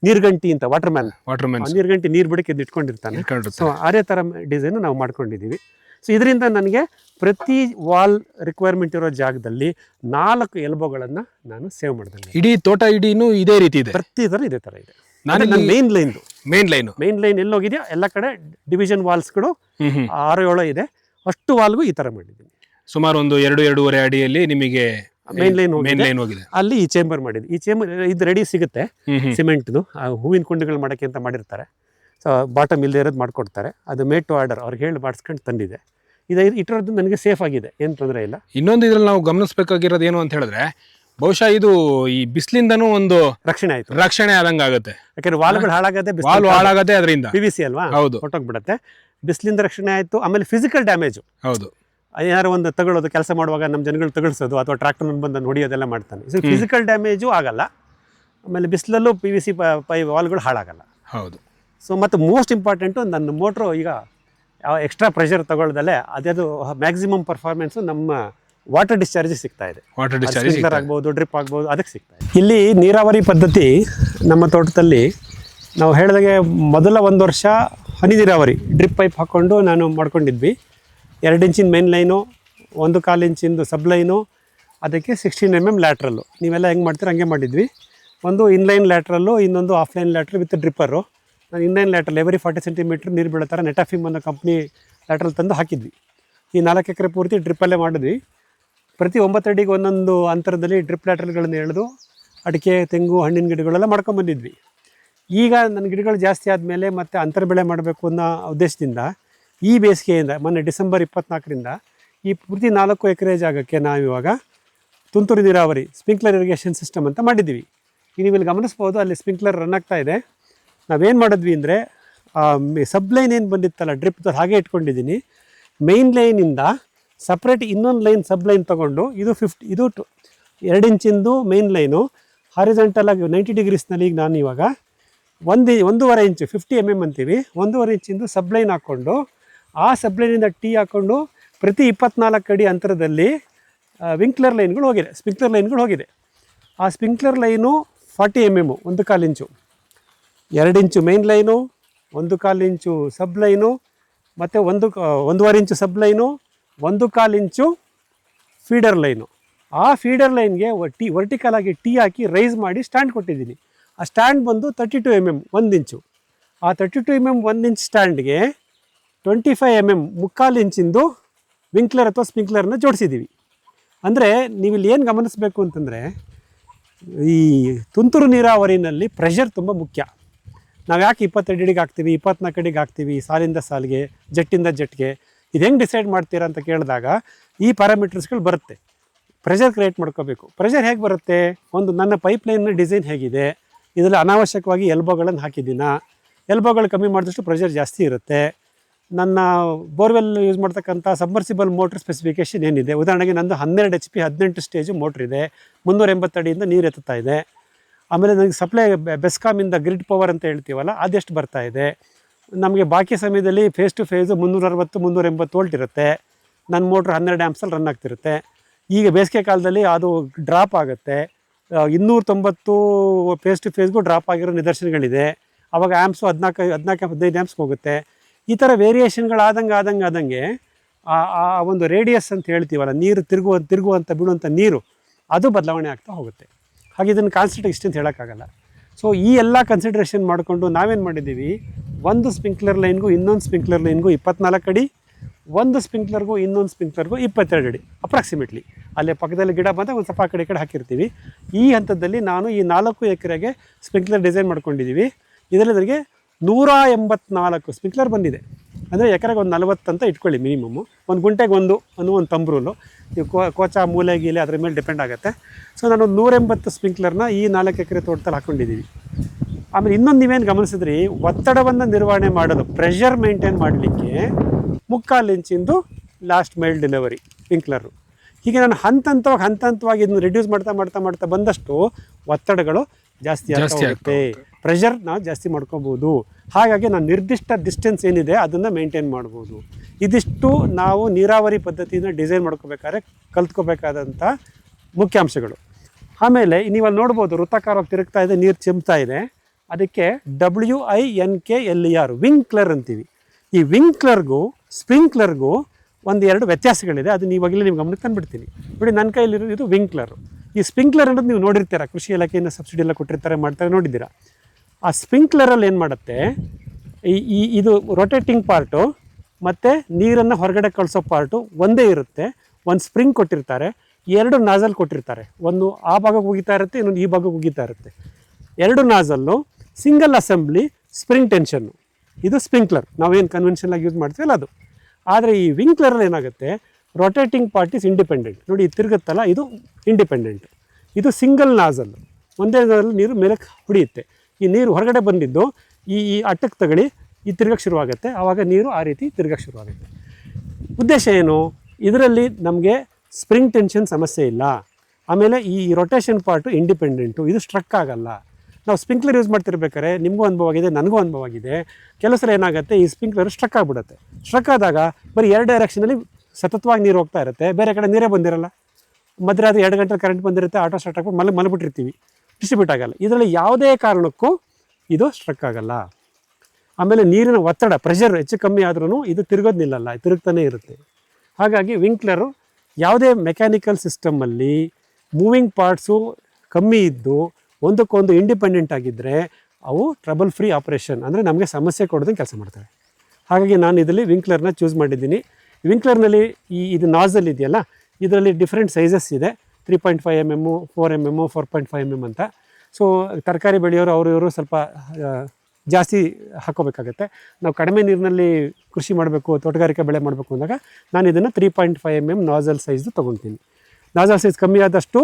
ನೀರ್ಗಂಟಿ ಅಂತ ವಾಟರ್ ಮ್ಯಾನ್ ವಾಟರ್ ಮ್ಯಾನ್ ನೀರ್ಗಂಟಿ ನೀರು ಬಿಡಕ್ಕೆ ಇಟ್ಕೊಂಡಿರ್ತಾನೆ. ಸೊ ಅದೇ ಥರ ಡಿಸೈನು ನಾವು ಮಾಡ್ಕೊಂಡಿದ್ದೀವಿ. ಸೊ ಇದರಿಂದ ನನಗೆ ಪ್ರತಿ ವಾಲ್ ರಿಕ್ವೈರ್ಮೆಂಟ್ ಇರೋ ಜಾಗದಲ್ಲಿ ನಾಲ್ಕು ಎಲ್ಬೋಗಳನ್ನು ನಾನು ಸೇವ್ ಮಾಡಿದೆ ಇಡೀ ತೋಟ ಇಡೀನು ಇದೇ ರೀತಿ ಇದೆ? ಪ್ರತಿ ಥರ ಇದೇ ಥರ ಇದೆ. ನಾನು ನನ್ನ main line main line main line ಎಲ್ಲೋಗಿದೆಯೋ ಎಲ್ಲ ಕಡೆ ಡಿವಿಷನ್ ವಾಲ್ಸ್ಗಳು ಆರು ಏಳು ಇದೆ. ಅಷ್ಟು ವಾಲ್ಗೂ ಈ ಥರ ಮಾಡಿದ್ದೀನಿ. ಸುಮಾರು ಒಂದು ಎರಡು ಎರಡೂವರೆ ಅಡಿಯಲ್ಲಿ ನಿಮಗೆ ಮೇನ್ ಲೈನ್ ಮೇನ್ ಲೈನ್ ಹೋಗಿದೆ. ಅಲ್ಲಿ ಈ ಚೇಂಬರ್ ಮಾಡಿದ್ವಿ ಈ ಚೇಂಬರ್ ಇದು ರೆಡಿ ಸಿಗುತ್ತೆ. ಸಿಮೆಂಟ್ದು ಹೂವಿನ ಕುಂಡಗಳು ಮಾಡೋಕ್ಕೆ ಅಂತ ಮಾಡಿರ್ತಾರೆ. ಬಾಟಮ್ ಇಲ್ಲದೆ ಇರೋದು ಮಾಡಿಕೊಡ್ತಾರೆ. ಅದು ಮೇಡ್ ಟು ಆರ್ಡರ್ ಅವ್ರಿಗೆ ಹೇಳಿ ಮಾಡಿಸ್ಕೊಂಡು ತಂದಿದೆ. ಇದು ಇಟ್ಟಿರೋದು ನನಗೆ ಸೇಫ್ ಆಗಿದೆ ಏನು ತೊಂದರೆ ಇಲ್ಲ. ಇನ್ನೊಂದು ಇದ್ರಲ್ಲಿ ನಾವು ಗಮನಿಸಬೇಕಾಗಿರೋದು ಏನು ಅಂತ ಹೇಳಿದ್ರೆ ಬಹುಶಃ ಇದು ಈ ಬಿಸಿಲಿಂದನೂ ಒಂದು ರಕ್ಷಣೆ ಆಯಿತು. ರಕ್ಷಣೆ ಆದಂಗೆ ಆಗುತ್ತೆ. ಯಾಕಂದ್ರೆ ವಾಲ್ಗಳು ಹಾಳಾಗದೆ ವಾಲ್ ಹಾಳಾಗದೆ ಅದರಿಂದ. ಪಿ ವಿ ಸಿ ಅಲ್ವಾ? ಹೌದು. ಹೊಟ್ಟೋಗ್ಬಿಡುತ್ತೆ ಬಿಸಿಲಿಂದ ರಕ್ಷಣೆ ಆಯಿತು ಆಮೇಲೆ ಫಿಸಿಕಲ್ ಡ್ಯಾಮೇಜು ಹೌದು. ಏನಾರು ಒಂದು ತಗೊಳ್ಳೋದು ಕೆಲಸ ಮಾಡುವಾಗ ನಮ್ಮ ಜನಗಳು ತಗೊಳ್ಸೋದು ಅಥವಾ ಟ್ರ್ಯಾಕ್ಟರ್ ಬಂದು ಹೊಡಿಯೋದೆಲ್ಲ ಮಾಡ್ತಾನೆ. ಸೊ ಫಿಸಿಕಲ್ ಡ್ಯಾಮೇಜು ಆಗಲ್ಲ. ಆಮೇಲೆ ಬಿಸಿಲಲ್ಲೂ ಪಿ ವಿ ಸಿ ಪೈ ವಾಲ್ಗಳು ಹಾಳಾಗಲ್ಲ. ಹೌದು. ಸೊ ಮತ್ತು ಮೋಸ್ಟ್ ಇಂಪಾರ್ಟೆಂಟು ನನ್ನ ಮೋಟ್ರು ಈಗ ಯಾವ ಎಕ್ಸ್ಟ್ರಾ ಪ್ರೆಷರ್ ತಗೊಳ್ದಲ್ಲೇ ಅದೇದು ಮ್ಯಾಕ್ಸಿಮಮ್ ಪರ್ಫಾರ್ಮೆನ್ಸು ನಮ್ಮ ವಾಟರ್ ಡಿಸ್ಚಾರ್ಜ್ ಸಿಗ್ತಾ ಇದೆ. ವಾಟರ್ ಡಿಸ್ಚಾರ್ಜ್ ಆಗ್ಬೋದು ಡ್ರಿಪ್ ಆಗ್ಬೋದು ಅದಕ್ಕೆ ಸಿಗ್ತಾ ಇದೆ. ಇಲ್ಲಿ ನೀರಾವರಿ ಪದ್ಧತಿ ನಮ್ಮ ತೋಟದಲ್ಲಿ ನಾವು ಹೇಳಿದಾಗೆ ಮೊದಲ ಒಂದು ವರ್ಷ ಹನಿ ನೀರಾವರಿ ಡ್ರಿಪ್ ಪೈಪ್ ಹಾಕ್ಕೊಂಡು ನಾನು ಮಾಡ್ಕೊಂಡಿದ್ವಿ. ಎರಡು ಇಂಚಿನ ಮೇನ್ ಲೈನು ಒಂದು ಕಾಲು ಇಂಚಿಂದು ಸಬ್ ಲೈನು ಅದಕ್ಕೆ ಸಿಕ್ಸ್ಟೀನ್ ಎಂ ಎಂ ಲ್ಯಾಟ್ರಲ್ಲು ನೀವೆಲ್ಲ ಹೆಂಗೆ ಮಾಡ್ತೀರ ಹಂಗೆ ಮಾಡಿದ್ವಿ. ಒಂದು ಇನ್ಲೈನ್ ಲ್ಯಾಟ್ರಲ್ಲು ಇನ್ನೊಂದು ಆಫ್ಲೈನ್ ಲ್ಯಾಟ್ರಲ್ ವಿತ್ ಡ್ರಿಪ್ಪರು ನಾನು ಇನ್ನೇನು ಲ್ಯಾಟ್ರಲ್ ಎವರಿ ಫಾರ್ಟಿ ಸೆಂಟಿಮೀಟ್ರ್ ನೀರು ಬೀಳೋ ಥರ ನೆಟಾಫಿಮ್ ಅನ್ನೋ ಕಂಪ್ನಿ ಲ್ಯಾಟ್ರಲ್ ತಂದು ಹಾಕಿದ್ವಿ. ಈ ನಾಲ್ಕು ಎಕರೆ ಪೂರ್ತಿ ಡ್ರಿಪ್ಪಲ್ಲೇ ಮಾಡಿದ್ವಿ. ಪ್ರತಿ ಒಂಬತ್ತಡಿಗೆ ಒಂದೊಂದು ಅಂತರದಲ್ಲಿ ಡ್ರಿಪ್ ಲ್ಯಾಟ್ರಲ್ಗಳನ್ನು ಎಳೆದು ಅಡಿಕೆ, ತೆಂಗು, ಹಣ್ಣಿನ ಗಿಡಗಳೆಲ್ಲ ಮಾಡ್ಕೊಂಬಂದಿದ್ವಿ ಈಗ ನನ್ನ ಗಿಡಗಳು ಜಾಸ್ತಿ ಆದಮೇಲೆ ಮತ್ತು ಅಂತರ ಬೆಳೆ ಮಾಡಬೇಕು ಅನ್ನೋ ಉದ್ದೇಶದಿಂದ ಈ ಬೇಸಿಗೆಯಿಂದ ಮೊನ್ನೆ ಡಿಸೆಂಬರ್ ಇಪ್ಪತ್ನಾಲ್ಕರಿಂದ ಈ ಪೂರ್ತಿ ನಾಲ್ಕು ಎಕರೆ ಜಾಗಕ್ಕೆ ನಾವಿವಾಗ ತುಂತುರು ನೀರಾವರಿ ಸ್ಪ್ರಿಂಕ್ಲರ್ ಇರಿಗೇಷನ್ ಸಿಸ್ಟಮ್ ಅಂತ ಮಾಡಿದ್ದೀವಿ. ನೀವು ಇಲ್ಲಿ ಗಮನಿಸ್ಬೋದು ಅಲ್ಲಿ ಸ್ಪ್ರಿಂಕ್ಲರ್ ರನ್ ಆಗ್ತಾ ಇದೆ. ನಾವೇನು ಮಾಡಿದ್ವಿ ಅಂದರೆ ಸಬ್ ಲೈನ್ ಏನು ಬಂದಿತ್ತಲ್ಲ ಡ್ರಿಪ್ದು ಹಾಗೆ ಇಟ್ಕೊಂಡಿದ್ದೀನಿ ಮೈನ್ ಲೈನಿಂದ ಸಪ್ರೇಟ್ ಇನ್ನೊಂದು ಲೈನ್ ಸಬ್ ಲೈನ್ ತೊಗೊಂಡು, ಇದು ಫಿಫ್ಟಿ ಇದು ಟು ಎರಡು ಇಂಚಿಂದು ಮೈನ್ ಲೈನು ಹಾರಿಜೆಂಟಲ್ ಆಗಿ ನೈಂಟಿ ಡಿಗ್ರೀಸ್ನಲ್ಲಿ ಈಗ ನಾನು ಇವಾಗ ಒಂದು ಒಂದೂವರೆ ಇಂಚು ಫಿಫ್ಟಿ ಎಂ ಎಂ ಅಂತೀವಿ. ಒಂದೂವರೆ ಇಂಚಿಂದು ಸಬ್ ಲೈನ್ ಹಾಕ್ಕೊಂಡು ಆ ಸಬ್ ಲೈನಿಂದ ಟೀ ಹಾಕ್ಕೊಂಡು ಪ್ರತಿ ಇಪ್ಪತ್ನಾಲ್ಕು ಅಡಿ ಅಂತರದಲ್ಲಿ ವಿಂಕ್ಲರ್ ಲೈನ್ಗಳು ಹೋಗಿದೆ ಸ್ಪ್ರಿಂಕ್ಲರ್ ಲೈನ್ಗಳು ಹೋಗಿದೆ. ಆ sprinkler line forty M M ಒಂದು ಕಾಲು ಇಂಚು. ಎರಡು ಇಂಚು ಮೇನ್ ಲೈನು ಒಂದು ಕಾಲು ಇಂಚು ಸಬ್ ಲೈನು ಮತ್ತು ಒಂದು ಒಂದೂವರೆ ಇಂಚು ಸಬ್ ಲೈನು ಒಂದು ಕಾಲು ಇಂಚು ಫೀಡರ್ ಲೈನು ಆ ಫೀಡರ್ ಲೈನ್ಗೆ ಟಿ ವರ್ಟಿಕಲ್ ಆಗಿ ಟೀ ಹಾಕಿ ರೈಸ್ ಮಾಡಿ ಸ್ಟ್ಯಾಂಡ್ ಕೊಟ್ಟಿದ್ದೀನಿ. ಆ ಸ್ಟ್ಯಾಂಡ್ ಬಂದು ತರ್ಟಿ ಟು ಎಂ ಎಂ ಒಂದು ಇಂಚು. ಆ ತರ್ಟಿ ಟು ಎಂ ಎಂ ಒಂದು ಇಂಚ್ ಸ್ಟ್ಯಾಂಡ್ಗೆ ಟ್ವೆಂಟಿ ಫೈವ್ ಎಂ ಎಂ ಮುಕ್ಕಾಲು ಇಂಚಿಂದು ವಿಂಕ್ಲರ್ ಅಥವಾ ಸ್ಪ್ರಿಂಕ್ಲರ್ನ ಜೋಡಿಸಿದ್ದೀವಿ ಅಂದರೆ ನೀವು ಇಲ್ಲಿ ಏನು ಗಮನಿಸಬೇಕು ಅಂತಂದರೆ, ಈ ತುಂತುರು ನೀರಾವರಿನಲ್ಲಿ ಪ್ರೆಷರ್ ತುಂಬ ಮುಖ್ಯ. ನಾವು ಯಾಕೆ ಇಪ್ಪತ್ತೆರಡು ಅಡಿಗೆ ಹಾಕ್ತೀವಿ, ಇಪ್ಪತ್ನಾಲ್ಕು ಅಡಿಗೆ ಹಾಕ್ತೀವಿ ಸಾಲಿಂದ ಸಾಲಿಗೆ, ಜಟ್ಟಿಂದ ಜಟ್ಗೆ ಇದು ಹೆಂಗೆ ಡಿಸೈಡ್ ಮಾಡ್ತೀರಾ ಅಂತ ಕೇಳಿದಾಗ ಈ ಪ್ಯಾರಾಮೀಟರ್ಸ್ಗಳು ಬರುತ್ತೆ. ಪ್ರೆಷರ್ ಕ್ರಿಯೇಟ್ ಮಾಡ್ಕೋಬೇಕು. ಪ್ರೆಷರ್ ಹೇಗೆ ಬರುತ್ತೆ? ಒಂದು ನನ್ನ ಪೈಪ್ಲೈನ್ನ ಡಿಸೈನ್ ಹೇಗಿದೆ. ಇದರಲ್ಲಿ ಅನಾವಶ್ಯಕವಾಗಿ ಎಲ್ಬೋಗಳನ್ನು ಹಾಕಿದ್ದೀನ? ಎಲ್ಬೋಗಳು ಕಮ್ಮಿ ಮಾಡಿದಷ್ಟು ಪ್ರೆಷರ್ ಜಾಸ್ತಿ ಇರುತ್ತೆ. ನನ್ನ ಬೋರ್ವೆಲ್ ಯೂಸ್ ಮಾಡ್ತಕ್ಕಂಥ ಸಬ್ಮರ್ಸಿಬಲ್ ಮೋಟ್ರ್ ಸ್ಪೆಸಿಫಿಕೇಷನ್ ಏನಿದೆ? ಉದಾಹರಣೆಗೆ ನಂದು ಹನ್ನೆರಡು ಎಚ್ ಪಿ ಹದಿನೆಂಟು ಸ್ಟೇಜು ಮೋಟ್ರ್ ಇದೆ. ಮುನ್ನೂರ ಎಂಬತ್ತು ಅಡಿಯಿಂದ ನೀರು ಎತ್ತುತ್ತಾ ಇದೆ. ಆಮೇಲೆ ನನಗೆ ಸಪ್ಲೈ ಬೆಸ್ಕಾಮಿಂದ ಗ್ರಿಡ್ ಪವರ್ ಅಂತ ಹೇಳ್ತೀವಲ್ಲ, ಅದೆಷ್ಟು ಬರ್ತಾ ಇದೆ? ನಮಗೆ ಬಾಕಿ ಸಮಯದಲ್ಲಿ ಫೇಸ್ ಟು ಫೇಸು ಮುನ್ನೂರ ಅರವತ್ತು ಮುನ್ನೂರ ಎಂಬತ್ತು ವೋಲ್ಟ್ ಇರುತ್ತೆ. ನನ್ನ ಮೋಟ್ರ್ ಹನ್ನೆರಡು ಆ್ಯಂಪ್ಸಲ್ಲಿ ರನ್ ಆಗ್ತಿರುತ್ತೆ. ಈಗ ಬೇಸಿಗೆ ಕಾಲದಲ್ಲಿ ಅದು ಡ್ರಾಪ್ ಆಗುತ್ತೆ. ಇನ್ನೂರ ತೊಂಬತ್ತು ಫೇಸ್ ಟು ಫೇಸ್ಗೂ ಡ್ರಾಪ್ ಆಗಿರೋ ನಿದರ್ಶನಗಳಿದೆ. ಆವಾಗ ಆ್ಯಂಪ್ಸು ಹದಿನಾಲ್ಕು ಹದಿನಾಲ್ಕು, ಹದಿನೈದು ಆ್ಯಮ್ಸ್ಗೆ ಹೋಗುತ್ತೆ. ಈ ಥರ ವೇರಿಯೇಷನ್ಗಳಾದಂಗೆ ಆದಂಗೆ ಆದಂಗೆ ಆ ಒಂದು ರೇಡಿಯಸ್ ಅಂತ ಹೇಳ್ತೀವಲ್ಲ, ನೀರು ತಿರುಗುವ ತಿರುಗುವಂಥ ಬೀಳುವಂಥ ನೀರು, ಅದು ಬದಲಾವಣೆ ಆಗ್ತಾ ಹೋಗುತ್ತೆ. ಹಾಗೆ ಇದನ್ನು ಕಾನ್ಸಂಟ್ರೇಟ್ ಇಷ್ಟು ಅಂತ ಹೇಳೋಕ್ಕಾಗಲ್ಲ. ಸೊ ಈ ಎಲ್ಲ ಕನ್ಸಿಡ್ರೇಷನ್ ಮಾಡಿಕೊಂಡು ನಾವೇನು ಮಾಡಿದ್ದೀವಿ? ಒಂದು ಸ್ಪ್ರಿಂಕ್ಲರ್ ಲೈನ್ಗೂ ಇನ್ನೊಂದು ಸ್ಪ್ರಿಂಕ್ಲರ್ ಲೈನ್ಗೂ ಇಪ್ಪತ್ನಾಲ್ಕು ಅಡಿ, ಒಂದು ಸ್ಪ್ರಿಂಕ್ಲರ್ಗೂ ಇನ್ನೊಂದು ಸ್ಪ್ರಿಂಕ್ಲರ್ಗೂ ಇಪ್ಪತ್ತೆರಡು ಅಡಿ ಅಪ್ರಾಕ್ಸಿಮೇಟ್ಲಿ ಅಲ್ಲೇ ಪಕ್ಕದಲ್ಲಿ ಗಿಡ ಬಂದಾಗ ಒಂದು ಸ್ವಲ್ಪ ಆ ಕಡೆ ಈ ಕಡೆ ಹಾಕಿರ್ತೀವಿ. ಈ ಹಂತದಲ್ಲಿ ನಾನು ಈ ನಾಲ್ಕು ಎಕರೆಗೆ ಸ್ಪ್ರಿಂಕ್ಲರ್ ಡಿಸೈನ್ ಮಾಡ್ಕೊಂಡಿದ್ದೀವಿ. ಇದರಲ್ಲಿ ನನಗೆ ನೂರ ಎಂಬತ್ನಾಲ್ಕು ಸ್ಪ್ರಿಂಕ್ಲರ್ ಬಂದಿದೆ. ಅಂದರೆ ಎಕರೆಗೆ ಒಂದು ನಲವತ್ತು ಅಂತ ಇಟ್ಕೊಳ್ಳಿ ಮಿನಿಮಮ್ಮು ಒಂದು ಗುಂಟೆಗೆ ಒಂದು ಅನ್ನೋ ಒಂದು ತಂಬ್ರೂಲು ನೀವು ಕೋ ಕೋಚ ಮೂಲೆ ಗೀಲೆ ಅದ್ರ ಮೇಲೆ ಡಿಪೆಂಡ್ ಆಗುತ್ತೆ. ಸೊ ನಾನು ಒಂದು ನೂರೆಂಬತ್ತು ಸ್ಪ್ರಿಂಕ್ಲರ್ನ ಈ ನಾಲ್ಕು ಎಕರೆ ತೋಟದಲ್ಲಿ ಹಾಕ್ಕೊಂಡಿದ್ದೀವಿ ಆಮೇಲೆ ಇನ್ನೊಂದು ನೀವೇನು ಗಮನಿಸಿದ್ರಿ ಒತ್ತಡವನ್ನು ನಿರ್ವಹಣೆ ಮಾಡಲು ಪ್ರೆಷರ್ ಮೇಂಟೈನ್ ಮಾಡಲಿಕ್ಕೆ ಮುಕ್ಕಾಲು ಇಂಚಿಂದು ಲಾಸ್ಟ್ ಮೈಲ್ ಡೆಲಿವರಿ ಸ್ಪ್ರಿಂಕ್ಲರು ಹೀಗೆ ನಾನು ಹಂತ ಹಂತವಾಗಿ ಹಂತ ಹಂತವಾಗಿ ಇದನ್ನು ರಿಡ್ಯೂಸ್ ಮಾಡ್ತಾ ಮಾಡ್ತಾ ಮಾಡ್ತಾ ಬಂದಷ್ಟು ಒತ್ತಡಗಳು ಜಾಸ್ತಿ ಆಗ್ತಾ ಜಾಸ್ತಿ ಹೋಗುತ್ತೆ ಪ್ರೆಷರ್ ನಾವು ಜಾಸ್ತಿ ಮಾಡ್ಕೋಬೋದು. ಹಾಗಾಗಿ ನಾನು ನಿರ್ದಿಷ್ಟ ಡಿಸ್ಟೆನ್ಸ್ ಏನಿದೆ ಅದನ್ನು ಮೇಂಟೈನ್ ಮಾಡ್ಬೋದು. ಇದಿಷ್ಟು ನಾವು ನೀರಾವರಿ ಪದ್ಧತಿಯನ್ನು ಡಿಸೈನ್ ಮಾಡ್ಕೋಬೇಕಾದ್ರೆ ಕಲ್ತ್ಕೋಬೇಕಾದಂಥ ಮುಖ್ಯಾಂಶಗಳು. ಆಮೇಲೆ ನೀವು ಅಲ್ಲಿ ನೋಡ್ಬೋದು ವೃತ್ತಾಕಾರ ತಿರುಗ್ತಾ ಇದೆ, ನೀರು ಚಿಮ್ತಾ ಇದೆ. ಅದಕ್ಕೆ W I N K L E R winkler ಅಂತೀವಿ. ಈ ವಿಂಕ್ಲರ್ಗೂ ಸ್ಪ್ರಿಂಕ್ಲರ್ಗೂ ಒಂದು ಎರಡು ವ್ಯತ್ಯಾಸಗಳಿದೆ. ಅದನ್ನ ನೀವಾಗಲೇ ನಿಮ್ಗೆ ಗಮನಕ್ಕೆ ತಂದುಬಿಡ್ತೀನಿ. ನೋಡಿ ನನ್ನ ಕೈಯಲ್ಲಿರೋದು ಇದು ವಿಂಕ್ಲರ್ ಈ ಸ್ಪ್ರಿಂಕ್ಲರ್ ಅನ್ನೋದು ನೀವು ನೋಡಿರ್ತೀರ? ಕೃಷಿ ಇಲಾಖೆಯಿಂದ ಸಬ್ಸಿಡಿ ಎಲ್ಲ ಕೊಟ್ಟಿರ್ತಾರೆ, ಮಾಡ್ತಾರೆ, ನೋಡಿದ್ದೀರಾ? ಆ ಸ್ಪ್ರಿಂಕ್ಲರಲ್ಲಿ ಏನು ಮಾಡುತ್ತೆ? ಈ ಇದು ರೊಟೇಟಿಂಗ್ ಪಾರ್ಟು ಮತ್ತು ನೀರನ್ನು ಹೊರಗಡೆ ಕಳಿಸೋ ಪಾರ್ಟು ಒಂದೇ ಇರುತ್ತೆ. ಒಂದು ಸ್ಪ್ರಿಂಗ್ ಕೊಟ್ಟಿರ್ತಾರೆ, ಎರಡು ನಾಜಲ್ ಕೊಟ್ಟಿರ್ತಾರೆ. ಒಂದು ಆ ಭಾಗಕ್ಕೆ ಉಗಿತಾ ಇರುತ್ತೆ, ಇನ್ನೊಂದು ಈ ಭಾಗಕ್ಕೆ ಉಗಿತಾ ಇರುತ್ತೆ. ಎರಡು nozzle single assembly spring tension ಇದು ಸ್ಪ್ರಿಂಕ್ಲರ್ ನಾವೇನು ಕನ್ವೆನ್ಷನಲ್ ಆಗಿ ಯೂಸ್ ಮಾಡ್ತೀವಲ್ಲ ಅದು. ಆದರೆ ಈ ವಿಂಕ್ಲರಲ್ಲಿ ಏನಾಗುತ್ತೆ? ರೊಟೇಟಿಂಗ್ ಪಾರ್ಟ್ ಇಸ್ ಇಂಡಿಪೆಂಡೆಂಟ್ ನೋಡಿ ತಿರುಗುತ್ತಲ್ಲ, ಇದು ಇಂಡಿಪೆಂಡೆಂಟ್ ಇದು ಸಿಂಗಲ್ ನಾಜಲ್ ಒಂದೇ ನಾಜಲ್ ನೀರು ಮೇಲೆ ಹೊಡೆಯುತ್ತೆ. ಈ ನೀರು ಹೊರಗಡೆ ಬಂದಿದ್ದು, ಈ ಈ ಅಟ್ಟಕ್ಕೆ ತಗಳಿ ಈ ತಿರ್ಗಕ್ಕೆ ಶುರುವಾಗುತ್ತೆ. ಆವಾಗ ನೀರು ಆ ರೀತಿ ತಿರ್ಗಕ್ಕೆ ಶುರುವಾಗುತ್ತೆ. ಉದ್ದೇಶ ಏನು? ಇದರಲ್ಲಿ ನಮಗೆ ಸ್ಪ್ರಿಂಗ್ ಟೆನ್ಷನ್ ಸಮಸ್ಯೆ ಇಲ್ಲ. ಆಮೇಲೆ ಈ ರೊಟೇಷನ್ ಪಾರ್ಟು ಇಂಡಿಪೆಂಡೆಂಟು ಇದು ಸ್ಟ್ರಕ್ ಆಗಲ್ಲ. ನಾವು ಸ್ಪ್ರಿಂಕ್ಲರ್ ಯೂಸ್ ಮಾಡ್ತಿರ್ಬೇಕಾರೆ ನಿಮಗೂ ಅನುಭವ ಆಗಿದೆ, ನನಗೂ ಅನುಭವ ಆಗಿದೆ. ಕೆಲವು ಏನಾಗುತ್ತೆ, ಈ ಸ್ಪ್ರಿಂಕ್ಲರ್ ಸ್ಟ್ರಕ್ ಆಗಿಬಿಡುತ್ತೆ. ಸ್ಟ್ರಕ್ ಆದಾಗ ಬರೀ ಎರಡು ಡೈರೆಕ್ಷನಲ್ಲಿ ಸತತವಾಗಿ ನೀರು ಹೋಗ್ತಾ ಇರುತ್ತೆ. ಬೇರೆ ಕಡೆ ನೀರೇ ಬಂದಿರಲ್ಲ. ಮಧ್ಯರಾತ್ರಿ ಎರಡು ಗಂಟೆ ಕರೆಂಟ್ ಬಂದಿರುತ್ತೆ ಆಟೋ ಸ್ಟಾರ್ಟ್ ಹಾಕ್ಬಿಟ್ಟು ಮಲ, ಮಲಬಿಟ್ಟಿರ್ತೀವಿ. ಡಿಸ್ಟ್ರಿಬ್ಯೂಟ್ ಆಗಲ್ಲ ಇದರಲ್ಲಿ ಯಾವುದೇ ಕಾರಣಕ್ಕೂ ಇದು ಸ್ಟ್ರಕ್ ಆಗಲ್ಲ. ಆಮೇಲೆ ನೀರಿನ ಒತ್ತಡ ಪ್ರೆಷರ್ ಹೆಚ್ಚು ಕಮ್ಮಿ ಆದ್ರೂ ಇದು ತಿರುಗೋದು ನಿಲ್ಲಲ್ಲ, ತಿರುಗ್ತಾನೆ ಇರುತ್ತೆ. ಹಾಗಾಗಿ ವಿಂಕ್ಲರು ಯಾವುದೇ ಮೆಕ್ಯಾನಿಕಲ್ ಸಿಸ್ಟಮಲ್ಲಿ ಮೂವಿಂಗ್ ಪಾರ್ಟ್ಸು ಕಮ್ಮಿ ಇದ್ದು ಒಂದಕ್ಕೊಂದು ಇಂಡಿಪೆಂಡೆಂಟ್ ಆಗಿದ್ದರೆ ಅವು ಟ್ರಬಲ್ ಫ್ರೀ ಆಪ್ರೇಷನ್ ಅಂದರೆ ನಮಗೆ ಸಮಸ್ಯೆ ಕೊಡೋದನ್ನು ಕೆಲಸ ಮಾಡ್ತವೆ. ಹಾಗಾಗಿ ನಾನು ಇದರಲ್ಲಿ ವಿಂಕ್ಲರ್ನ ಚೂಸ್ ಮಾಡಿದ್ದೀನಿ. ವಿಂಕ್ಲರ್ನಲ್ಲಿ ಈ ಇದು ನಾಜಲ್ ಇದೆಯಲ್ಲ, ಇದರಲ್ಲಿ ಡಿಫ್ರೆಂಟ್ ಸೈಜಸ್ ಇದೆ. Three point five M M four M M four point five M M ಅಂತ. ಸೊ ತರಕಾರಿ ಬೆಳೆಯೋರು ಅವರು ಇವರು ಸ್ವಲ್ಪ ಜಾಸ್ತಿ ಹಾಕೋಬೇಕಾಗತ್ತೆ. ನಾವು ಕಡಿಮೆ ನೀರಿನಲ್ಲಿ ಕೃಷಿ ಮಾಡಬೇಕು ತೋಟಗಾರಿಕೆ ಬೆಳೆ ಮಾಡಬೇಕು ಅಂದಾಗ ನಾನು ಇದನ್ನು three point five M M nozzle ಸೈಜ್ದು ತೊಗೊಳ್ತೀನಿ ನಾಜಲ್ ಸೈಜ್ ಕಮ್ಮಿ ಆದಷ್ಟು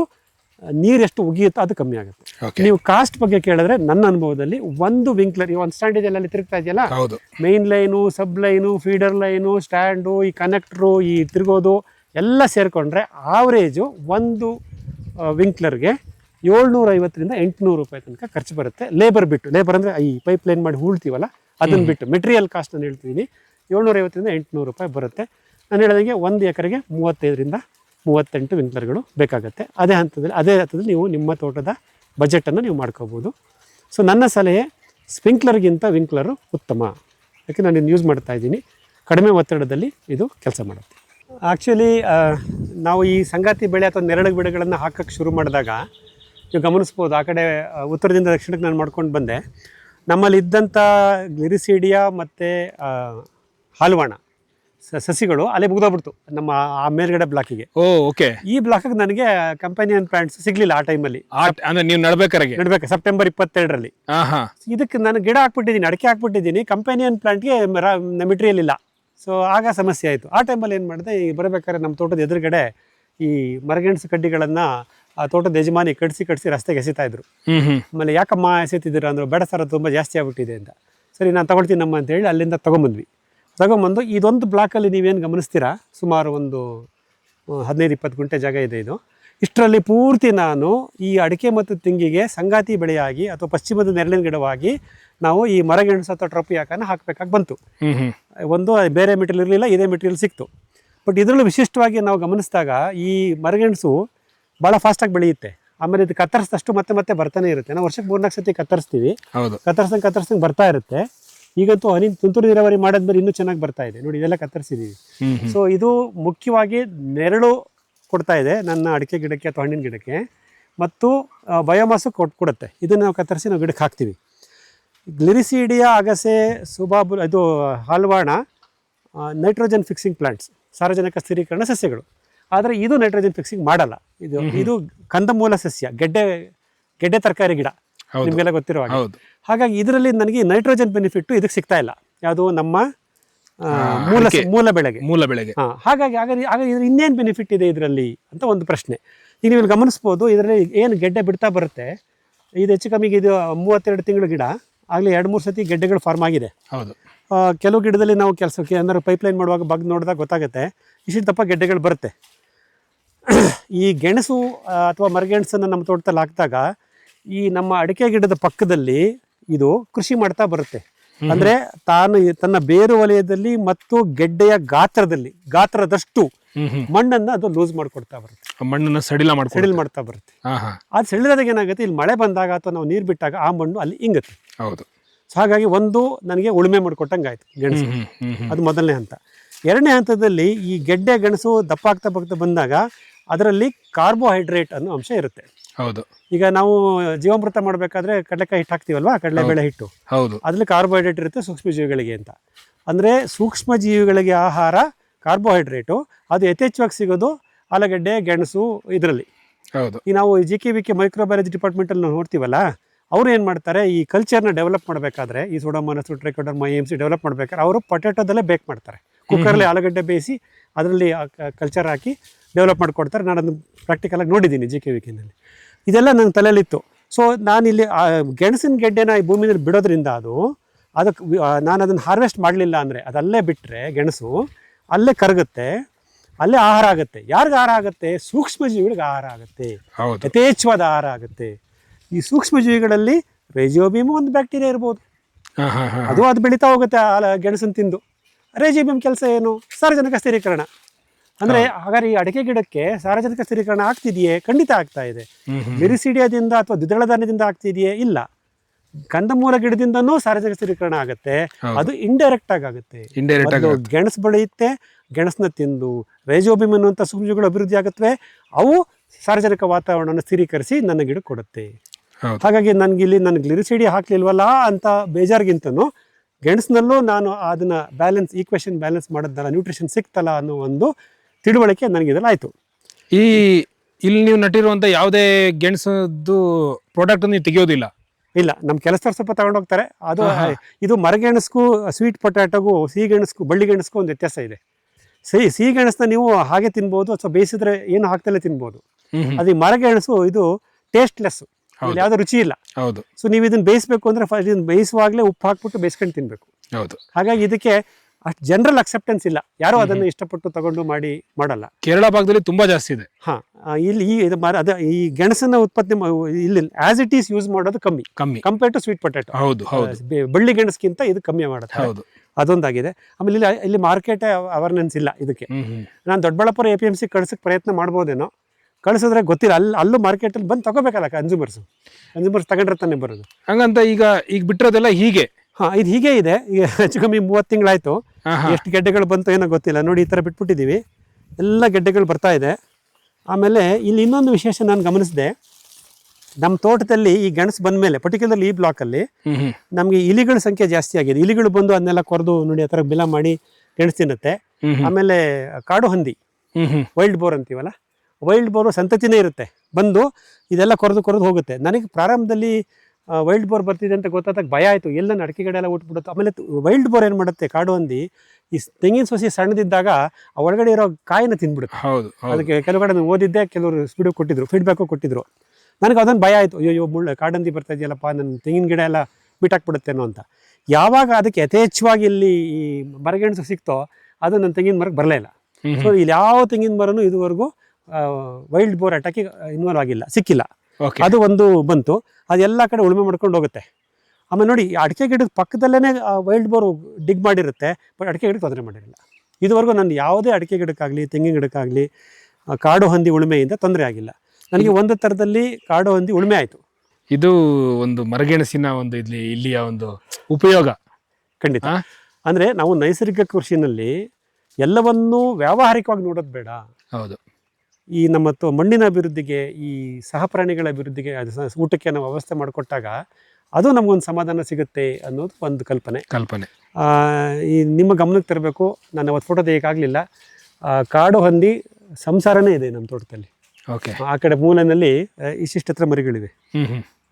ನೀರು ಎಷ್ಟು ಉಗಿಯುತ್ತೋ ಅದು ಕಮ್ಮಿ ಆಗುತ್ತೆ. ನೀವು ಕಾಸ್ಟ್ ಬಗ್ಗೆ ಕೇಳಿದ್ರೆ ನನ್ನ ಅನುಭವದಲ್ಲಿ ಒಂದು ವಿಂಕ್ಲರ್ ಈ ಒಂದು ಸ್ಟ್ಯಾಂಡ್ ಇದೆಯಲ್ಲ ಅಲ್ಲಿ ತಿರುಗ್ತಾ ಇದೆಯಲ್ಲ? ಹೌದು. Main line sub line feeder line stand ಈ ಕನೆಕ್ಟ್ರು ಈ ತಿರುಗೋದು ಎಲ್ಲ ಸೇರಿಕೊಂಡ್ರೆ ಆವ್ರೇಜು ಒಂದು ವಿಂಕ್ಲರ್ಗೆ ಏಳ್ನೂರ ಐವತ್ತರಿಂದ ಎಂಟುನೂರು ರೂಪಾಯಿ ತನಕ ಖರ್ಚು ಬರುತ್ತೆ. ಲೇಬರ್ ಬಿಟ್ಟು ಲೇಬರ್ ಅಂದರೆ ಈ ಪೈಪ್ ಲೈನ್ ಮಾಡಿ ಹೂಳ್ತೀವಲ್ಲ ಅದನ್ನು ಬಿಟ್ಟು ಮೆಟೀರಿಯಲ್ ಕಾಸ್ಟ್ ನಾನು ಹೇಳ್ತೀನಿ ಏಳ್ನೂರ ಐವತ್ತರಿಂದ ಎಂಟುನೂರು ರೂಪಾಯಿ ಬರುತ್ತೆ. ನಾನು ಹೇಳಿದಂಗೆ ಒಂದು ಎಕರೆಗೆ ಮೂವತ್ತೈದರಿಂದ ಮೂವತ್ತೆಂಟು ವಿಂಕ್ಲರ್ಗಳು ಬೇಕಾಗುತ್ತೆ. ಅದೇ ಹಂತದಲ್ಲಿ ಅದೇ ಹಂತದಲ್ಲಿ ನೀವು ನಿಮ್ಮ ತೋಟದ ಬಜೆಟನ್ನು ನೀವು ಮಾಡ್ಕೋಬೋದು. ಸೊ ನನ್ನ ಸಲಹೆ ಸ್ಪಿಂಕ್ಲರ್ಗಿಂತ ವಿಂಕ್ಲರು ಉತ್ತಮ. ಯಾಕೆ ನಾನು ಇದನ್ನು ಯೂಸ್ ಮಾಡ್ತಾ ಇದ್ದೀನಿ. ಕಡಿಮೆ ಒತ್ತಡದಲ್ಲಿ ಇದು ಕೆಲಸ ಮಾಡುತ್ತೆ. ಆ್ಯಕ್ಚುಲಿ ನಾವು ಈ ಸಂಗಾತಿ ಬೆಳೆ ಅಥವಾ ನೆರಳು ಬೆಳೆಗಳನ್ನು ಹಾಕೋಕ್ಕೆ ಶುರು ಮಾಡಿದಾಗ ನೀವು ಗಮನಿಸ್ಬೋದು ಆ ಕಡೆ ಉತ್ತರದಿಂದ ದಕ್ಷಿಣಕ್ಕೆ ನಾನು ಮಾಡ್ಕೊಂಡು ಬಂದೆ. ನಮ್ಮಲ್ಲಿ ಇದ್ದಂಥ ಗ್ಲಿರಿಸೀಡಿಯಾ ಮತ್ತು ಹಾಲ್ವಾಣ ಸಸಿಗಳು ಅಲ್ಲೇ ಮುಗ್ದೋಗ್ಬಿಡ್ತು ನಮ್ಮ ಆ ಮೇಲ್ಗಡೆ ಬ್ಲಾಕಿಗೆ ಓ ಓಕೆ ಈ ಬ್ಲಾಕಿಗೆ ನನಗೆ ಕಂಪನಿಯನ್ ಪ್ಲಾಂಟ್ಸ್ ಸಿಗಲಿಲ್ಲ ಆ ಟೈಮಲ್ಲಿ ಅಂದ್ರೆ ನೀವು ನಡ್ಬೇಕಾರೆ ನಡ್ಬೇಕು ಸೆಪ್ಟೆಂಬರ್ ಇಪ್ಪತ್ತೆರಡರಲ್ಲಿ. ಹಾಂ ಹಾಂ ಇದಕ್ಕೆ ನಾನು ಗಿಡ ಹಾಕ್ಬಿಟ್ಟಿದ್ದೀನಿ ಅಡಿಕೆ ಹಾಕ್ಬಿಟ್ಟಿದ್ದೀನಿ ಕಂಪನಿಯನ್ ಪ್ಲಾಂಟ್ಗೆ ಮೆಟೀರಿಯಲ್ ಇಲ್ಲ ಸೊ ಆಗ ಸಮಸ್ಯೆ ಆಯಿತು. ಆ ಟೈಮಲ್ಲಿ ಏನು ಮಾಡಿದೆ ಈಗ ಬರಬೇಕಾದ್ರೆ ನಮ್ಮ ತೋಟದ ಎದುರುಗಡೆ ಈ ಮರಗೆಣಸು ಕಡ್ಡಿಗಳನ್ನು ಆ ತೋಟದ ಯಜಮಾನಿ ಕಡಿಸಿ ಕಡಿಸಿ ರಸ್ತೆಗೆ ಎಸಿತಾ ಇದ್ರು. ಆಮೇಲೆ ಯಾಕಮ್ಮ ಎಸೆತಿದ್ದೀರ ಅಂದ್ರೆ ಬೇಡ ಸರ್ ಅದು ತುಂಬ ಜಾಸ್ತಿ ಆಗ್ಬಿಟ್ಟಿದೆ ಅಂತ. ಸರಿ ನಾನು ತಗೊಳ್ತೀನಿ ನಮ್ಮ ಅಂತೇಳಿ ಅಲ್ಲಿಂದ ತೊಗೊಂಬಂದ್ವಿ. ತಗೊಂಬಂದು ಇದೊಂದು ಬ್ಲಾಕಲ್ಲಿ ನೀವೇನು ಗಮನಿಸ್ತೀರಾ? ಸುಮಾರು ಒಂದು ಹದಿನೈದು ಇಪ್ಪತ್ತು ಗುಂಟೆ ಜಾಗ ಇದೆ ಇದು. ಇಷ್ಟರಲ್ಲಿ ಪೂರ್ತಿ ನಾನು ಈ ಅಡಿಕೆ ಮತ್ತು ತೆಂಗಿಗೆ ಸಂಗಾತಿ ಬೆಳೆಯಾಗಿ ಅಥವಾ ಪಶ್ಚಿಮದ ನೆರಳಿನ ಗಿಡವಾಗಿ ನಾವು ಈ ಮರಗೆಣಸು ಅಥವಾ ಟ್ರೊಪಿಯಾಕನ್ನು ಹಾಕಬೇಕಾಗಿ ಬಂತು. ಒಂದು ಬೇರೆ ಮೆಟೀರಿಯಲ್ ಇರಲಿಲ್ಲ ಇದೇ ಮೆಟೀರಿಯಲ್ ಸಿಕ್ತು. ಬಟ್ ಇದರಲ್ಲೂ ವಿಶಿಷ್ಟವಾಗಿ ನಾವು ಗಮನಿಸಿದಾಗ ಈ ಮರಗೆಣಸು ಭಾಳ ಫಾಸ್ಟಾಗಿ ಬೆಳೆಯುತ್ತೆ. ಆಮೇಲೆ ಇದು ಕತ್ತರಿಸಿದಷ್ಟು ಮತ್ತೆ ಮತ್ತೆ ಬರ್ತಾನೆ ಇರುತ್ತೆ. ನಾವು ವರ್ಷಕ್ಕೆ ಮೂರ್ನಾಲ್ಕು ಸತಿ ಕತ್ತರಿಸ್ತೀವಿ. ಕತ್ತರಿಸಂಗೆ ಕತ್ತರಿಸಂಗೆ ಕತ್ತರಿಸ್ದಂಗೆ ಬರ್ತಾ ಇರುತ್ತೆ. ಈಗಂತೂ ಹನಿ ತುಂತುರು ನೀರಾವರಿ ಮಾಡಿದ್ಮೇಲೆ ಇನ್ನೂ ಚೆನ್ನಾಗಿ ಬರ್ತಾ ಇದೆ. ನೋಡಿ ಇದೆಲ್ಲ ಕತ್ತರಿಸಿದ್ದೀವಿ ಸೊ ಇದು ಮುಖ್ಯವಾಗಿ ನೆರಳು ಕೊಡ್ತಾ ಇದೆ ನನ್ನ ಅಡಿಕೆ ಗಿಡಕ್ಕೆ ಅಥವಾ ಹಣ್ಣಿನ ಗಿಡಕ್ಕೆ. ಮತ್ತು ಬಯೋಮಾಸು ಕೊಟ್ಟು ಕೊಡುತ್ತೆ. ಇದನ್ನು ನಾವು ಕತ್ತರಿಸಿ ನಾವು ಗಿಡಕ್ಕೆ ಹಾಕ್ತೀವಿ. ಗ್ಲಿರಿಸೀಡಿಯಾ ಅಗಸೆ ಸುಬಾಬು ಇದು ಹಲ್ವಾಣ ನೈಟ್ರೋಜನ್ ಫಿಕ್ಸಿಂಗ್ ಪ್ಲಾಂಟ್ಸ್ ಸಾರಜನಕ ಸ್ಥಿರೀಕರಣ ಸಸ್ಯಗಳು. ಆದರೆ ಇದು ನೈಟ್ರೋಜನ್ ಫಿಕ್ಸಿಂಗ್ ಮಾಡಲ್ಲ. ಇದು ಇದು ಕಂದಮೂಲ ಸಸ್ಯ ಗೆಡ್ಡೆ ಗೆಡ್ಡೆ ತರಕಾರಿ ಗಿಡ. ನಿಮಗೆಲ್ಲ ಗೊತ್ತಿರುವ ಹಾಗಾಗಿ ಇದರಲ್ಲಿ ನನಗೆ ನೈಟ್ರೋಜನ್ ಬೆನಿಫಿಟ್ ಇದಕ್ಕೆ ಸಿಗ್ತಾ ಇಲ್ಲ. ಯಾವುದು ನಮ್ಮ ಮೂಲ ಮೂಲ ಬೆಳೆಗೆ. ಮೂಲ ಬೆಳೆಗೆ. ಹಾ, ಹಾಗಾಗಿ ಆಗ ಇನ್ನೇನು ಬೆನಿಫಿಟ್ ಇದೆ ಇದರಲ್ಲಿ ಅಂತ ಒಂದು ಪ್ರಶ್ನೆ. ಈಗ ನೀವು ಗಮನಿಸ್ಬೋದು ಇದರಲ್ಲಿ ಏನು ಗೆಡ್ಡೆ ಬಿಡ್ತಾ ಬರುತ್ತೆ ಇದು ಹೆಚ್ಚು ಕಮ್ಮಿಗೆ ಇದು ಮೂವತ್ತೆರಡು ತಿಂಗಳು ಗಿಡ ಆಗಲೇ ಎರಡು ಮೂರು ಸತಿ ಗೆಡ್ಡೆಗಳು ಫಾರ್ಮ್ ಆಗಿದೆ. ಹೌದು. ಕೆಲವು ಗಿಡದಲ್ಲಿ ನಾವು ಕೆಲಸಕ್ಕೆ ಅಂದರೆ ಪೈಪ್ಲೈನ್ ಮಾಡುವಾಗ ಬಗ್ ನೋಡಿದಾಗ ಗೊತ್ತಾಗುತ್ತೆ. ಇಷ್ಟು ತಪ್ಪ ಗೆಡ್ಡೆಗಳು ಬರುತ್ತೆ. ಈ ಗೆಣಸು ಅಥವಾ ಮರಗೆಣಸನ್ನು ನಮ್ಮ ತೋಟದಲ್ಲಿ ಹಾಕಿದಾಗ ಈ ನಮ್ಮ ಅಡಿಕೆ ಗಿಡದ ಪಕ್ಕದಲ್ಲಿ ಇದು ಕೃಷಿ ಮಾಡ್ತಾ ಬರುತ್ತೆ. ಅಂದರೆ ತಾನು ತನ್ನ ಬೇರು ವಲಯದಲ್ಲಿ ಮತ್ತು ಗೆಡ್ಡೆಯ ಗಾತ್ರದಲ್ಲಿ ಗಾತ್ರದಷ್ಟು ಮಣ್ಣನ್ನು ಅದು ಲೂಸ್ ಮಾಡ್ಕೊಡ್ತಾ ಬರುತ್ತೆ. ಮಣ್ಣನ್ನ ಸಡಿಲ ಮಾಡಿ ಸಡಿಲ್ ಮಾಡ್ತಾ ಬರುತ್ತೆ. ಸಡಿಲದಾಗ ಅದು ಸೆಳೆದಾಗ ಏನಾಗುತ್ತೆ? ಇಲ್ಲಿ ಮಳೆ ಬಂದಾಗ ಅಥವಾ ನಾವು ನೀರು ಬಿಟ್ಟಾಗ ಆ ಮಣ್ಣು ಅಲ್ಲಿ ಇಂಗುತ್ತೆ. ಹೌದು. ಸೊ ಹಾಗಾಗಿ ಒಂದು ನನಗೆ ಉಳುಮೆ ಮಾಡಿಕೊಟ್ಟಂಗೆ ಆಯ್ತು ಗೆಣಸು ಅದು ಮೊದಲನೇ ಹಂತ. ಎರಡನೇ ಹಂತದಲ್ಲಿ ಈ ಗೆಡ್ಡೆ ಗೆಣಸು ದಪ್ಪ ಆಗ್ತಾ ಬಗ್ತಾ ಬಂದಾಗ ಅದರಲ್ಲಿ ಕಾರ್ಬೋಹೈಡ್ರೇಟ್ ಅನ್ನೋ ಅಂಶ ಇರುತ್ತೆ. ಹೌದು. ಈಗ ನಾವು ಜೀವಾಮೃತ ಮಾಡಬೇಕಾದ್ರೆ ಕಡಲೆಕಾಯಿ ಹಿಟ್ಟು ಹಾಕ್ತೀವಲ್ವಾ? ಕಡಲೆಬೇಳೆ ಹಿಟ್ಟು. ಹೌದು. ಅದರಲ್ಲಿ ಕಾರ್ಬೋಹೈಡ್ರೇಟ್ ಇರುತ್ತೆ ಸೂಕ್ಷ್ಮ ಜೀವಿಗಳಿಗೆ ಅಂತ. ಅಂದರೆ ಸೂಕ್ಷ್ಮ ಜೀವಿಗಳಿಗೆ ಆಹಾರ ಕಾರ್ಬೋಹೈಡ್ರೇಟು ಅದು ಯಥೇಚ್ಛವಾಗಿ ಸಿಗೋದು ಆಲೂಗಡ್ಡೆ ಗೆಣಸು ಇದರಲ್ಲಿ. ಹೌದು. ಈ ನಾವು G K V K microbiology ಡಿಪಾರ್ಟ್ಮೆಂಟಲ್ಲಿ ನಾವು ನೋಡ್ತೀವಲ್ಲ ಅವರು ಏನು ಮಾಡ್ತಾರೆ ಈ ಕಲ್ಚರ್ನ ಡೆವಲಪ್ ಮಾಡಬೇಕಾದ್ರೆ ಈ ಸೋಡೋಮನಸ್ ಮೈ ಎಂ ಸಿ ಡೆವಲಪ್ ಮಾಡಬೇಕಾದ್ರೆ ಅವರು ಪೊಟ್ಯಾಟೋದಲ್ಲೇ ಬೇಕ್ ಮಾಡ್ತಾರೆ. ಕುಕ್ಕರಲ್ಲಿ ಆಲೂಗಡ್ಡೆ ಬೇಯಿಸಿ ಅದರಲ್ಲಿ ಕಲ್ಚರ್ ಹಾಕಿ ಡೆವಲಪ್ ಮಾಡಿಕೊಡ್ತಾರೆ. ನಾನು ಅದನ್ನು ಪ್ರಾಕ್ಟಿಕಲಾಗಿ ನೋಡಿದ್ದೀನಿ ಜಿ ಕೆ ವಿ ಕೆನಲ್ಲಿ ಇದೆಲ್ಲ ನನ್ನ ತಲೆಯಲ್ಲಿತ್ತು. ಸೊ ನಾನಿಲ್ಲಿ ಗೆಣಸಿನ ಗೆಡ್ಡೆನ ಈ ಭೂಮಿನಲ್ಲಿ ಬಿಡೋದ್ರಿಂದ ಅದು ಅದಕ್ಕೆ ನಾನು ಅದನ್ನು ಹಾರ್ವೆಸ್ಟ್ ಮಾಡಲಿಲ್ಲ ಅಂದರೆ ಅದಲ್ಲೇ ಬಿಟ್ಟರೆ ಗೆಣಸು ಅಲ್ಲೇ ಕರಗುತ್ತೆ ಅಲ್ಲೇ ಆಹಾರ ಆಗುತ್ತೆ. ಯಾರಿಗೆ ಆಹಾರ ಆಗುತ್ತೆ? ಸೂಕ್ಷ್ಮ ಜೀವಿಗಳಿಗೆ ಆಹಾರ ಆಗುತ್ತೆ. ಯಥೇಚ್ಛವಾದ ಆಹಾರ ಆಗುತ್ತೆ. ಈ ಸೂಕ್ಷ್ಮ ಜೀವಿಗಳಲ್ಲಿ ರೇಜಿಯೋಬಿಯಮ್ ಒಂದು ಬ್ಯಾಕ್ಟೀರಿಯಾ ಇರ್ಬೋದು. ಅದು ಅದು ಬೆಳೀತಾ ಹೋಗುತ್ತೆ ಆ ಗೆಣಸನ್ನು ತಿಂದು. ರೇಜಿಯೋಬಿಯಮ್ ಕೆಲಸ ಏನು? ಸಾರ್ವಜನಿಕ ಸ್ಥಿರೀಕರಣ. ಅಂದ್ರೆ ಹಾಗಾದ್ರೆ ಈ ಅಡಿಕೆ ಗಿಡಕ್ಕೆ ಸಾರ್ವಜನಿಕ ಸ್ಥಿರೀಕರಣ ಆಗ್ತಿದೆಯೇ? ಖಂಡಿತ ಆಗ್ತಾ ಇದೆ. ಹ್ಮ್ ಅಥವಾ ದ್ವಿದಳ ಧಾನ್ಯದಿಂದ ಆಗ್ತಿದೆಯೇ? ಇಲ್ಲ. ಕಂದಮೂಲ ಗಿಡದಿಂದನೂ ಸಾರಜನಕ ಸ್ಥಿರೀಕರಣ ಆಗುತ್ತೆ. ಅದು ಇಂಡೈರೆಕ್ಟ್ ಆಗಿ ಆಗುತ್ತೆ. ಇಂಡೈರೆಕ್ಟ್ ಮೊದ್ಲು ಗೆಣಸು ಬೆಳೆಯುತ್ತೆ ಗೆಣಸನ್ನ ತಿಂದು ರೈಜೋಬಿಮ್ ಅನ್ನುವಂಥ ಸೂಕ್ಷ್ಮಜೀವಿಗಳು ಅಭಿವೃದ್ಧಿ ಆಗುತ್ತವೆ ಅವು ಸಾರ್ವಜನಿಕ ವಾತಾವರಣವನ್ನು ಸ್ಥಿರೀಕರಿಸಿ ನನ್ನ ಗಿಡ ಕೊಡುತ್ತೆ. ಹಾಗಾಗಿ ನನಗೆ ಇಲ್ಲಿ ನನಗೆ ಗ್ಲಿರಿಸಿಡಿ ಹಾಕ್ಲಿಲ್ವಲ್ಲ ಅಂತ ಬೇಜಾರಿಗಿಂತನೂ ಗೆಣಸಿನಲ್ಲೂ ನಾನು ಅದನ್ನ ಬ್ಯಾಲೆನ್ಸ್ ಈಕ್ವೇಶನ್ ಬ್ಯಾಲೆನ್ಸ್ ಮಾಡೋದಲ್ಲ ನ್ಯೂಟ್ರಿಷನ್ ಸಿಕ್ತಲ್ಲ ಅನ್ನೋ ಒಂದು ತಿಳುವಳಿಕೆ ನನಗೆ ಇದೆಲ್ಲ ಆಯಿತು. ಈ ಇಲ್ಲಿ ನೀವು ನಟಿರುವಂತ ಯಾವುದೇ ಗೆಣಸದ್ದು ಪ್ರಾಡಕ್ಟ್ ನೀವು ತೆಗೆಯೋದಿಲ್ಲ. ಇಲ್ಲ ನಮ್ಮ ಕೆಲಸದವ್ರು ಸ್ವಲ್ಪ ತಗೊಂಡೋಗ್ತಾರೆ. ಅದು ಇದು ಮರಗೆಣಸ್ಗೂ ಸ್ವೀಟ್ ಪೊಟ್ಯಾಟೋಗೂ ಸಿಹಿ ಬಳ್ಳಿಗೆಣಸ್ಗೂ ಬಳ್ಳಿ ಗೆಣಸ್ಗೂ ಒಂದು ವ್ಯತ್ಯಾಸ ಇದೆ. ಸಿಹಿ ಸಿಹಿ ಗೆಣಸನ್ನ ನೀವು ಹಾಗೆ ತಿನ್ಬೋದು ಅಥವಾ ಬೇಯಿಸಿದ್ರೆ ಏನು ಹಾಕ್ತಲೇ ತಿನ್ಬೋದು. ಅದು ಮರಗೆಣಸು ಇದು ಟೇಸ್ಟ್ಲೆಸ್. ಯಾವ್ದೋ ರುಚಿ ಇಲ್ಲ. ಹೌದು. ಸೊ ನೀವು ಇದನ್ನ ಬೇಯಿಸಬೇಕು ಅಂದ್ರೆ ಇದನ್ನ ಬೇಯಿಸುವಾಗಲೇ ಉಪ್ಪು ಹಾಕ್ಬಿಟ್ಟು ಬೇಯಿಸ್ಕೊಂಡು ತಿನ್ಬೇಕು. ಹೌದು. ಹಾಗಾಗಿ ಇದಕ್ಕೆ ಅಷ್ಟು ಜನರಲ್ ಅಕ್ಸೆಪ್ಟೆನ್ಸ್ ಇಲ್ಲ. ಯಾರು ಅದನ್ನು ಇಷ್ಟಪಟ್ಟು ತಗೊಂಡು ಮಾಡಿ ಮಾಡಲ್ಲ. ಕೇರಳ ಭಾಗದಲ್ಲಿ ತುಂಬಾ ಜಾಸ್ತಿ ಇದೆ. ಹಾ ಇಲ್ಲಿ ಈ ಇದು ಮರ ಅದ ಈ ಗೆಣಸನ್ನ ಉತ್ಪತ್ತಿ ಮಾ- ಇಲ್ಲಿ ಆಸ್ ಇಟ್ ಈಸ್ ಯೂಸ್ ಮಾಡೋದು ಕಮ್ಮಿ. ಕಮ್ಮಿ. ಕಂಪೇರ್ ಟು ಸ್ವೀಟ್ ಪೊಟ್ಯಾಟೊ ಹೌದು ಹೌದು. ಬಳ್ಳಿ ಗೆಣಸ್ಗಿಂತ ಇದು ಕಮ್ಮಿ ಮಾಡುತ್ತೆ. ಹೌದು. ಅದೊಂದಾಗಿದೆ. ಆಮೇಲೆ ಇಲ್ಲಿ ಇಲ್ಲಿ ಮಾರ್ಕೆಟ್ ಅವೇರ್ನೆನ್ಸ್ ಇಲ್ಲ ಇದಕ್ಕೆ. ಹ್ಮ್ ಹ್ಮ್. ನಾನು Doddaballapura A P M C ಕಳ್ಸಕ್ಕೆ ಪ್ರಯತ್ನ ಮಾಡ್ಬೋದೇನೋ. ಕಳಿಸಿದ್ರೆ ಗೊತ್ತಿಲ್ಲ. ಅಲ್ಲಿ ಅಲ್ಲೂ ಮಾರ್ಕೆಟಲ್ಲಿ ಬಂದು ತಗೋಬೇಕಲ್ಲ ಕನ್ಸ್ಯೂಮರ್ಸ್ ಕನ್ಸ್ಯೂಮರ್ಸ್ ತಗೊಂಡ್ರೆ ತಾನೇ ಬರೋದು. ಹಂಗಂತ ಈಗ ಈಗ ಬಿಟ್ಟಿರೋದೆಲ್ಲ ಹೀಗೆ. ಹಾಂ ಇದು ಹೀಗೆ ಇದೆ. ಈಗ ಹೆಚ್ಚು ಕಮ್ಮಿ ಮೂವತ್ತು ತಿಂಗಳಾಯ್ತು. ಎಷ್ಟು ಗೆಡ್ಡೆಗಳು ಬಂತು ಏನೋ ಗೊತ್ತಿಲ್ಲ. ನೋಡಿ ಈ ಥರ ಬಿಟ್ಬಿಟ್ಟಿದ್ದೀವಿ. ಎಲ್ಲ ಗೆಡ್ಡೆಗಳು ಬರ್ತಾ ಇದೆ. ಆಮೇಲೆ ಇಲ್ಲಿ ಇನ್ನೊಂದು ವಿಶೇಷ ನಾನು ಗಮನಿಸಿದೆ. ನಮ್ಮ ತೋಟದಲ್ಲಿ ಈ ಗೆಣಸು ಬಂದ ಮೇಲೆ ಪರ್ಟಿಕ್ಯುಲರ್ಲಿ ಈ ಬ್ಲಾಕಲ್ಲಿ ನಮಗೆ ಇಲಿಗಳ ಸಂಖ್ಯೆ ಜಾಸ್ತಿ ಆಗಿದೆ. ಇಲಿಗಳು ಬಂದು ಅದನ್ನೆಲ್ಲ ಕೊರೆದು ನೋಡಿ ಆ ಥರ ಬಿಲ ಮಾಡಿ ಗೆಣಸು ತಿನ್ನುತ್ತೆ. ಆಮೇಲೆ ಕಾಡು ಹಂದಿ ವೈಲ್ಡ್ ಬೋರ್ ಅಂತೀವಲ್ಲ? ವೈಲ್ಡ್ ಬೋರ್ ಸಂತತಿನೇ ಇರುತ್ತೆ. ಬಂದು ಇದೆಲ್ಲ ಕೊರೆದು ಕೊರೆದು ಹೋಗುತ್ತೆ. ನನಗೆ ಪ್ರಾರಂಭದಲ್ಲಿ ವೈಲ್ಡ್ ಬೋರ್ ಬರ್ತಿದೆ ಅಂತ ಗೊತ್ತಾದಾಗ ಭಯ ಆಯಿತು. ಎಲ್ಲ ಅಡಿಕೆ ಗಡೆ ಎಲ್ಲ ಉಟ್ಬಿಡುತ್ತೆ. ಆಮೇಲೆ ವೈಲ್ಡ್ ಬೋರ್ ಏನು ಮಾಡುತ್ತೆ? ಕಾಡು ಹಂದಿ ಈ ತೆಂಗಿನ ಸೊಸಿ ಸಣ್ಣದಿದ್ದಾಗ ಆ ಒಳಗಡೆ ಇರೋ ಕಾಯಿನ ತಿಂದ್ಬಿಡುತ್ತೆ ಹೌದು ಅದಕ್ಕೆ ಕೆಲವು ಕಡೆ ಓದಿದ್ದೆ ಕೆಲವರು ಸ್ಪೀಡ್ ಕೊಟ್ಟಿದ್ರು ಫೀಡ್ಬ್ಯಾಕು ಕೊಟ್ಟಿದ್ರು. ನನಗೆ ಅದೊಂದು ಭಯ ಆಯಿತು. ಅಯ್ಯೋ ಮುಳ್ಳು ಕಾಡಂದಿ ಬರ್ತಾ ಇದೆಯಲ್ಲಪ್ಪ ನನ್ನ ತೆಂಗಿನ ಗಿಡ ಎಲ್ಲ ಬಿಟ್ಟಾಕ್ಬಿಡುತ್ತೇನೋ ಅಂತ. ಯಾವಾಗ ಅದಕ್ಕೆ ಯಥೇಚ್ಛವಾಗಿ ಇಲ್ಲಿ ಈ ಮರಗೆಣಸು ಸಿಕ್ತೋ ಅದು ನನ್ನ ತೆಂಗಿನ ಮರಕ್ಕೆ ಬರಲೇ ಇಲ್ಲ. ಸೊ ಇಲ್ಲಿ ಯಾವ ತೆಂಗಿನ ಮರನೂ ಇದುವರೆಗೂ ವೈಲ್ಡ್ ಬೋರ್ ಅಟ್ಯಾಕಿಗೆ ಇನ್ವಾಲ್ವ್ ಆಗಿಲ್ಲ ಸಿಕ್ಕಿಲ್ಲ. ಅದು ಒಂದು ಬಂತು. ಅದೆಲ್ಲ ಕಡೆ ಉಳುಮೆ ಮಾಡ್ಕೊಂಡು ಹೋಗುತ್ತೆ. ಆಮೇಲೆ ನೋಡಿ ಅಡಿಕೆ ಗಿಡದ ಪಕ್ಕದಲ್ಲೇ ವೈಲ್ಡ್ ಬೋರ್ ಡಿಗ್ ಮಾಡಿರುತ್ತೆ ಬಟ್ ಅಡಿಕೆ ಗಿಡಕ್ಕೆ ತೊಂದರೆ ಮಾಡಿರಲಿಲ್ಲ ಇದುವರೆಗೂ ನಾನು ಯಾವುದೇ ಅಡಿಕೆ ಗಿಡಕ್ಕಾಗಲಿ ತೆಂಗಿನ ಗಿಡಕ್ಕಾಗಲಿ ಕಾಡು ಹಂದಿ ಉಳುಮೆಯಿಂದ ತೊಂದರೆ ಆಗಿಲ್ಲ. ನನಗೆ ಒಂದು ಥರದಲ್ಲಿ ಕಾಡು ಹಂದಿ ಉಳುಮೆ ಆಯಿತು. ಇದು ಒಂದು ಮರಗೆಣಸಿನ ಒಂದು ಇಲ್ಲಿ ಇಲ್ಲಿಯ ಒಂದು ಉಪಯೋಗ. ಖಂಡಿತ? ಅಂದರೆ ನಾವು ನೈಸರ್ಗಿಕ ಕೃಷಿನಲ್ಲಿ ಎಲ್ಲವನ್ನೂ ವ್ಯಾವಹಾರಿಕವಾಗಿ ನೋಡೋದು ಬೇಡ. ಹೌದು. ಈ ನಮ್ಮ ತ- ಮಣ್ಣಿನ ಅಭಿವೃದ್ಧಿಗೆ ಈ ಸಹಪ್ರಾಣಿಗಳ ಅಭಿವೃದ್ಧಿಗೆ ಅದು ಊಟಕ್ಕೆ ನಾವು ವ್ಯವಸ್ಥೆ ಮಾಡಿಕೊಟ್ಟಾಗ ಅದು ನಮಗೊಂದು ಸಮಾಧಾನ ಸಿಗುತ್ತೆ ಅನ್ನೋದು ಒಂದು ಕಲ್ಪನೆ. ಕಲ್ಪನೆ. ಆ, ಈ ನಿಮ್ಮ ಗಮನಕ್ಕೆ ತರಬೇಕು ನಾನು ಅವತ್ತು ಫೋಟೋ ತೆಗೆಯೋಕ್ಕಾಗಲಿಲ್ಲ. ಕಾಡು ಹಂದಿ ಸಂಸಾರನೇ ಇದೆ ನಮ್ಮ ತೋಟದಲ್ಲಿ. ಓಕೆ. ಆ ಕಡೆ ಮೂಲನಲ್ಲಿ ಇಷ್ಟಿಷ್ಟು ಹತ್ರ ಮರಿಗಳಿವೆ.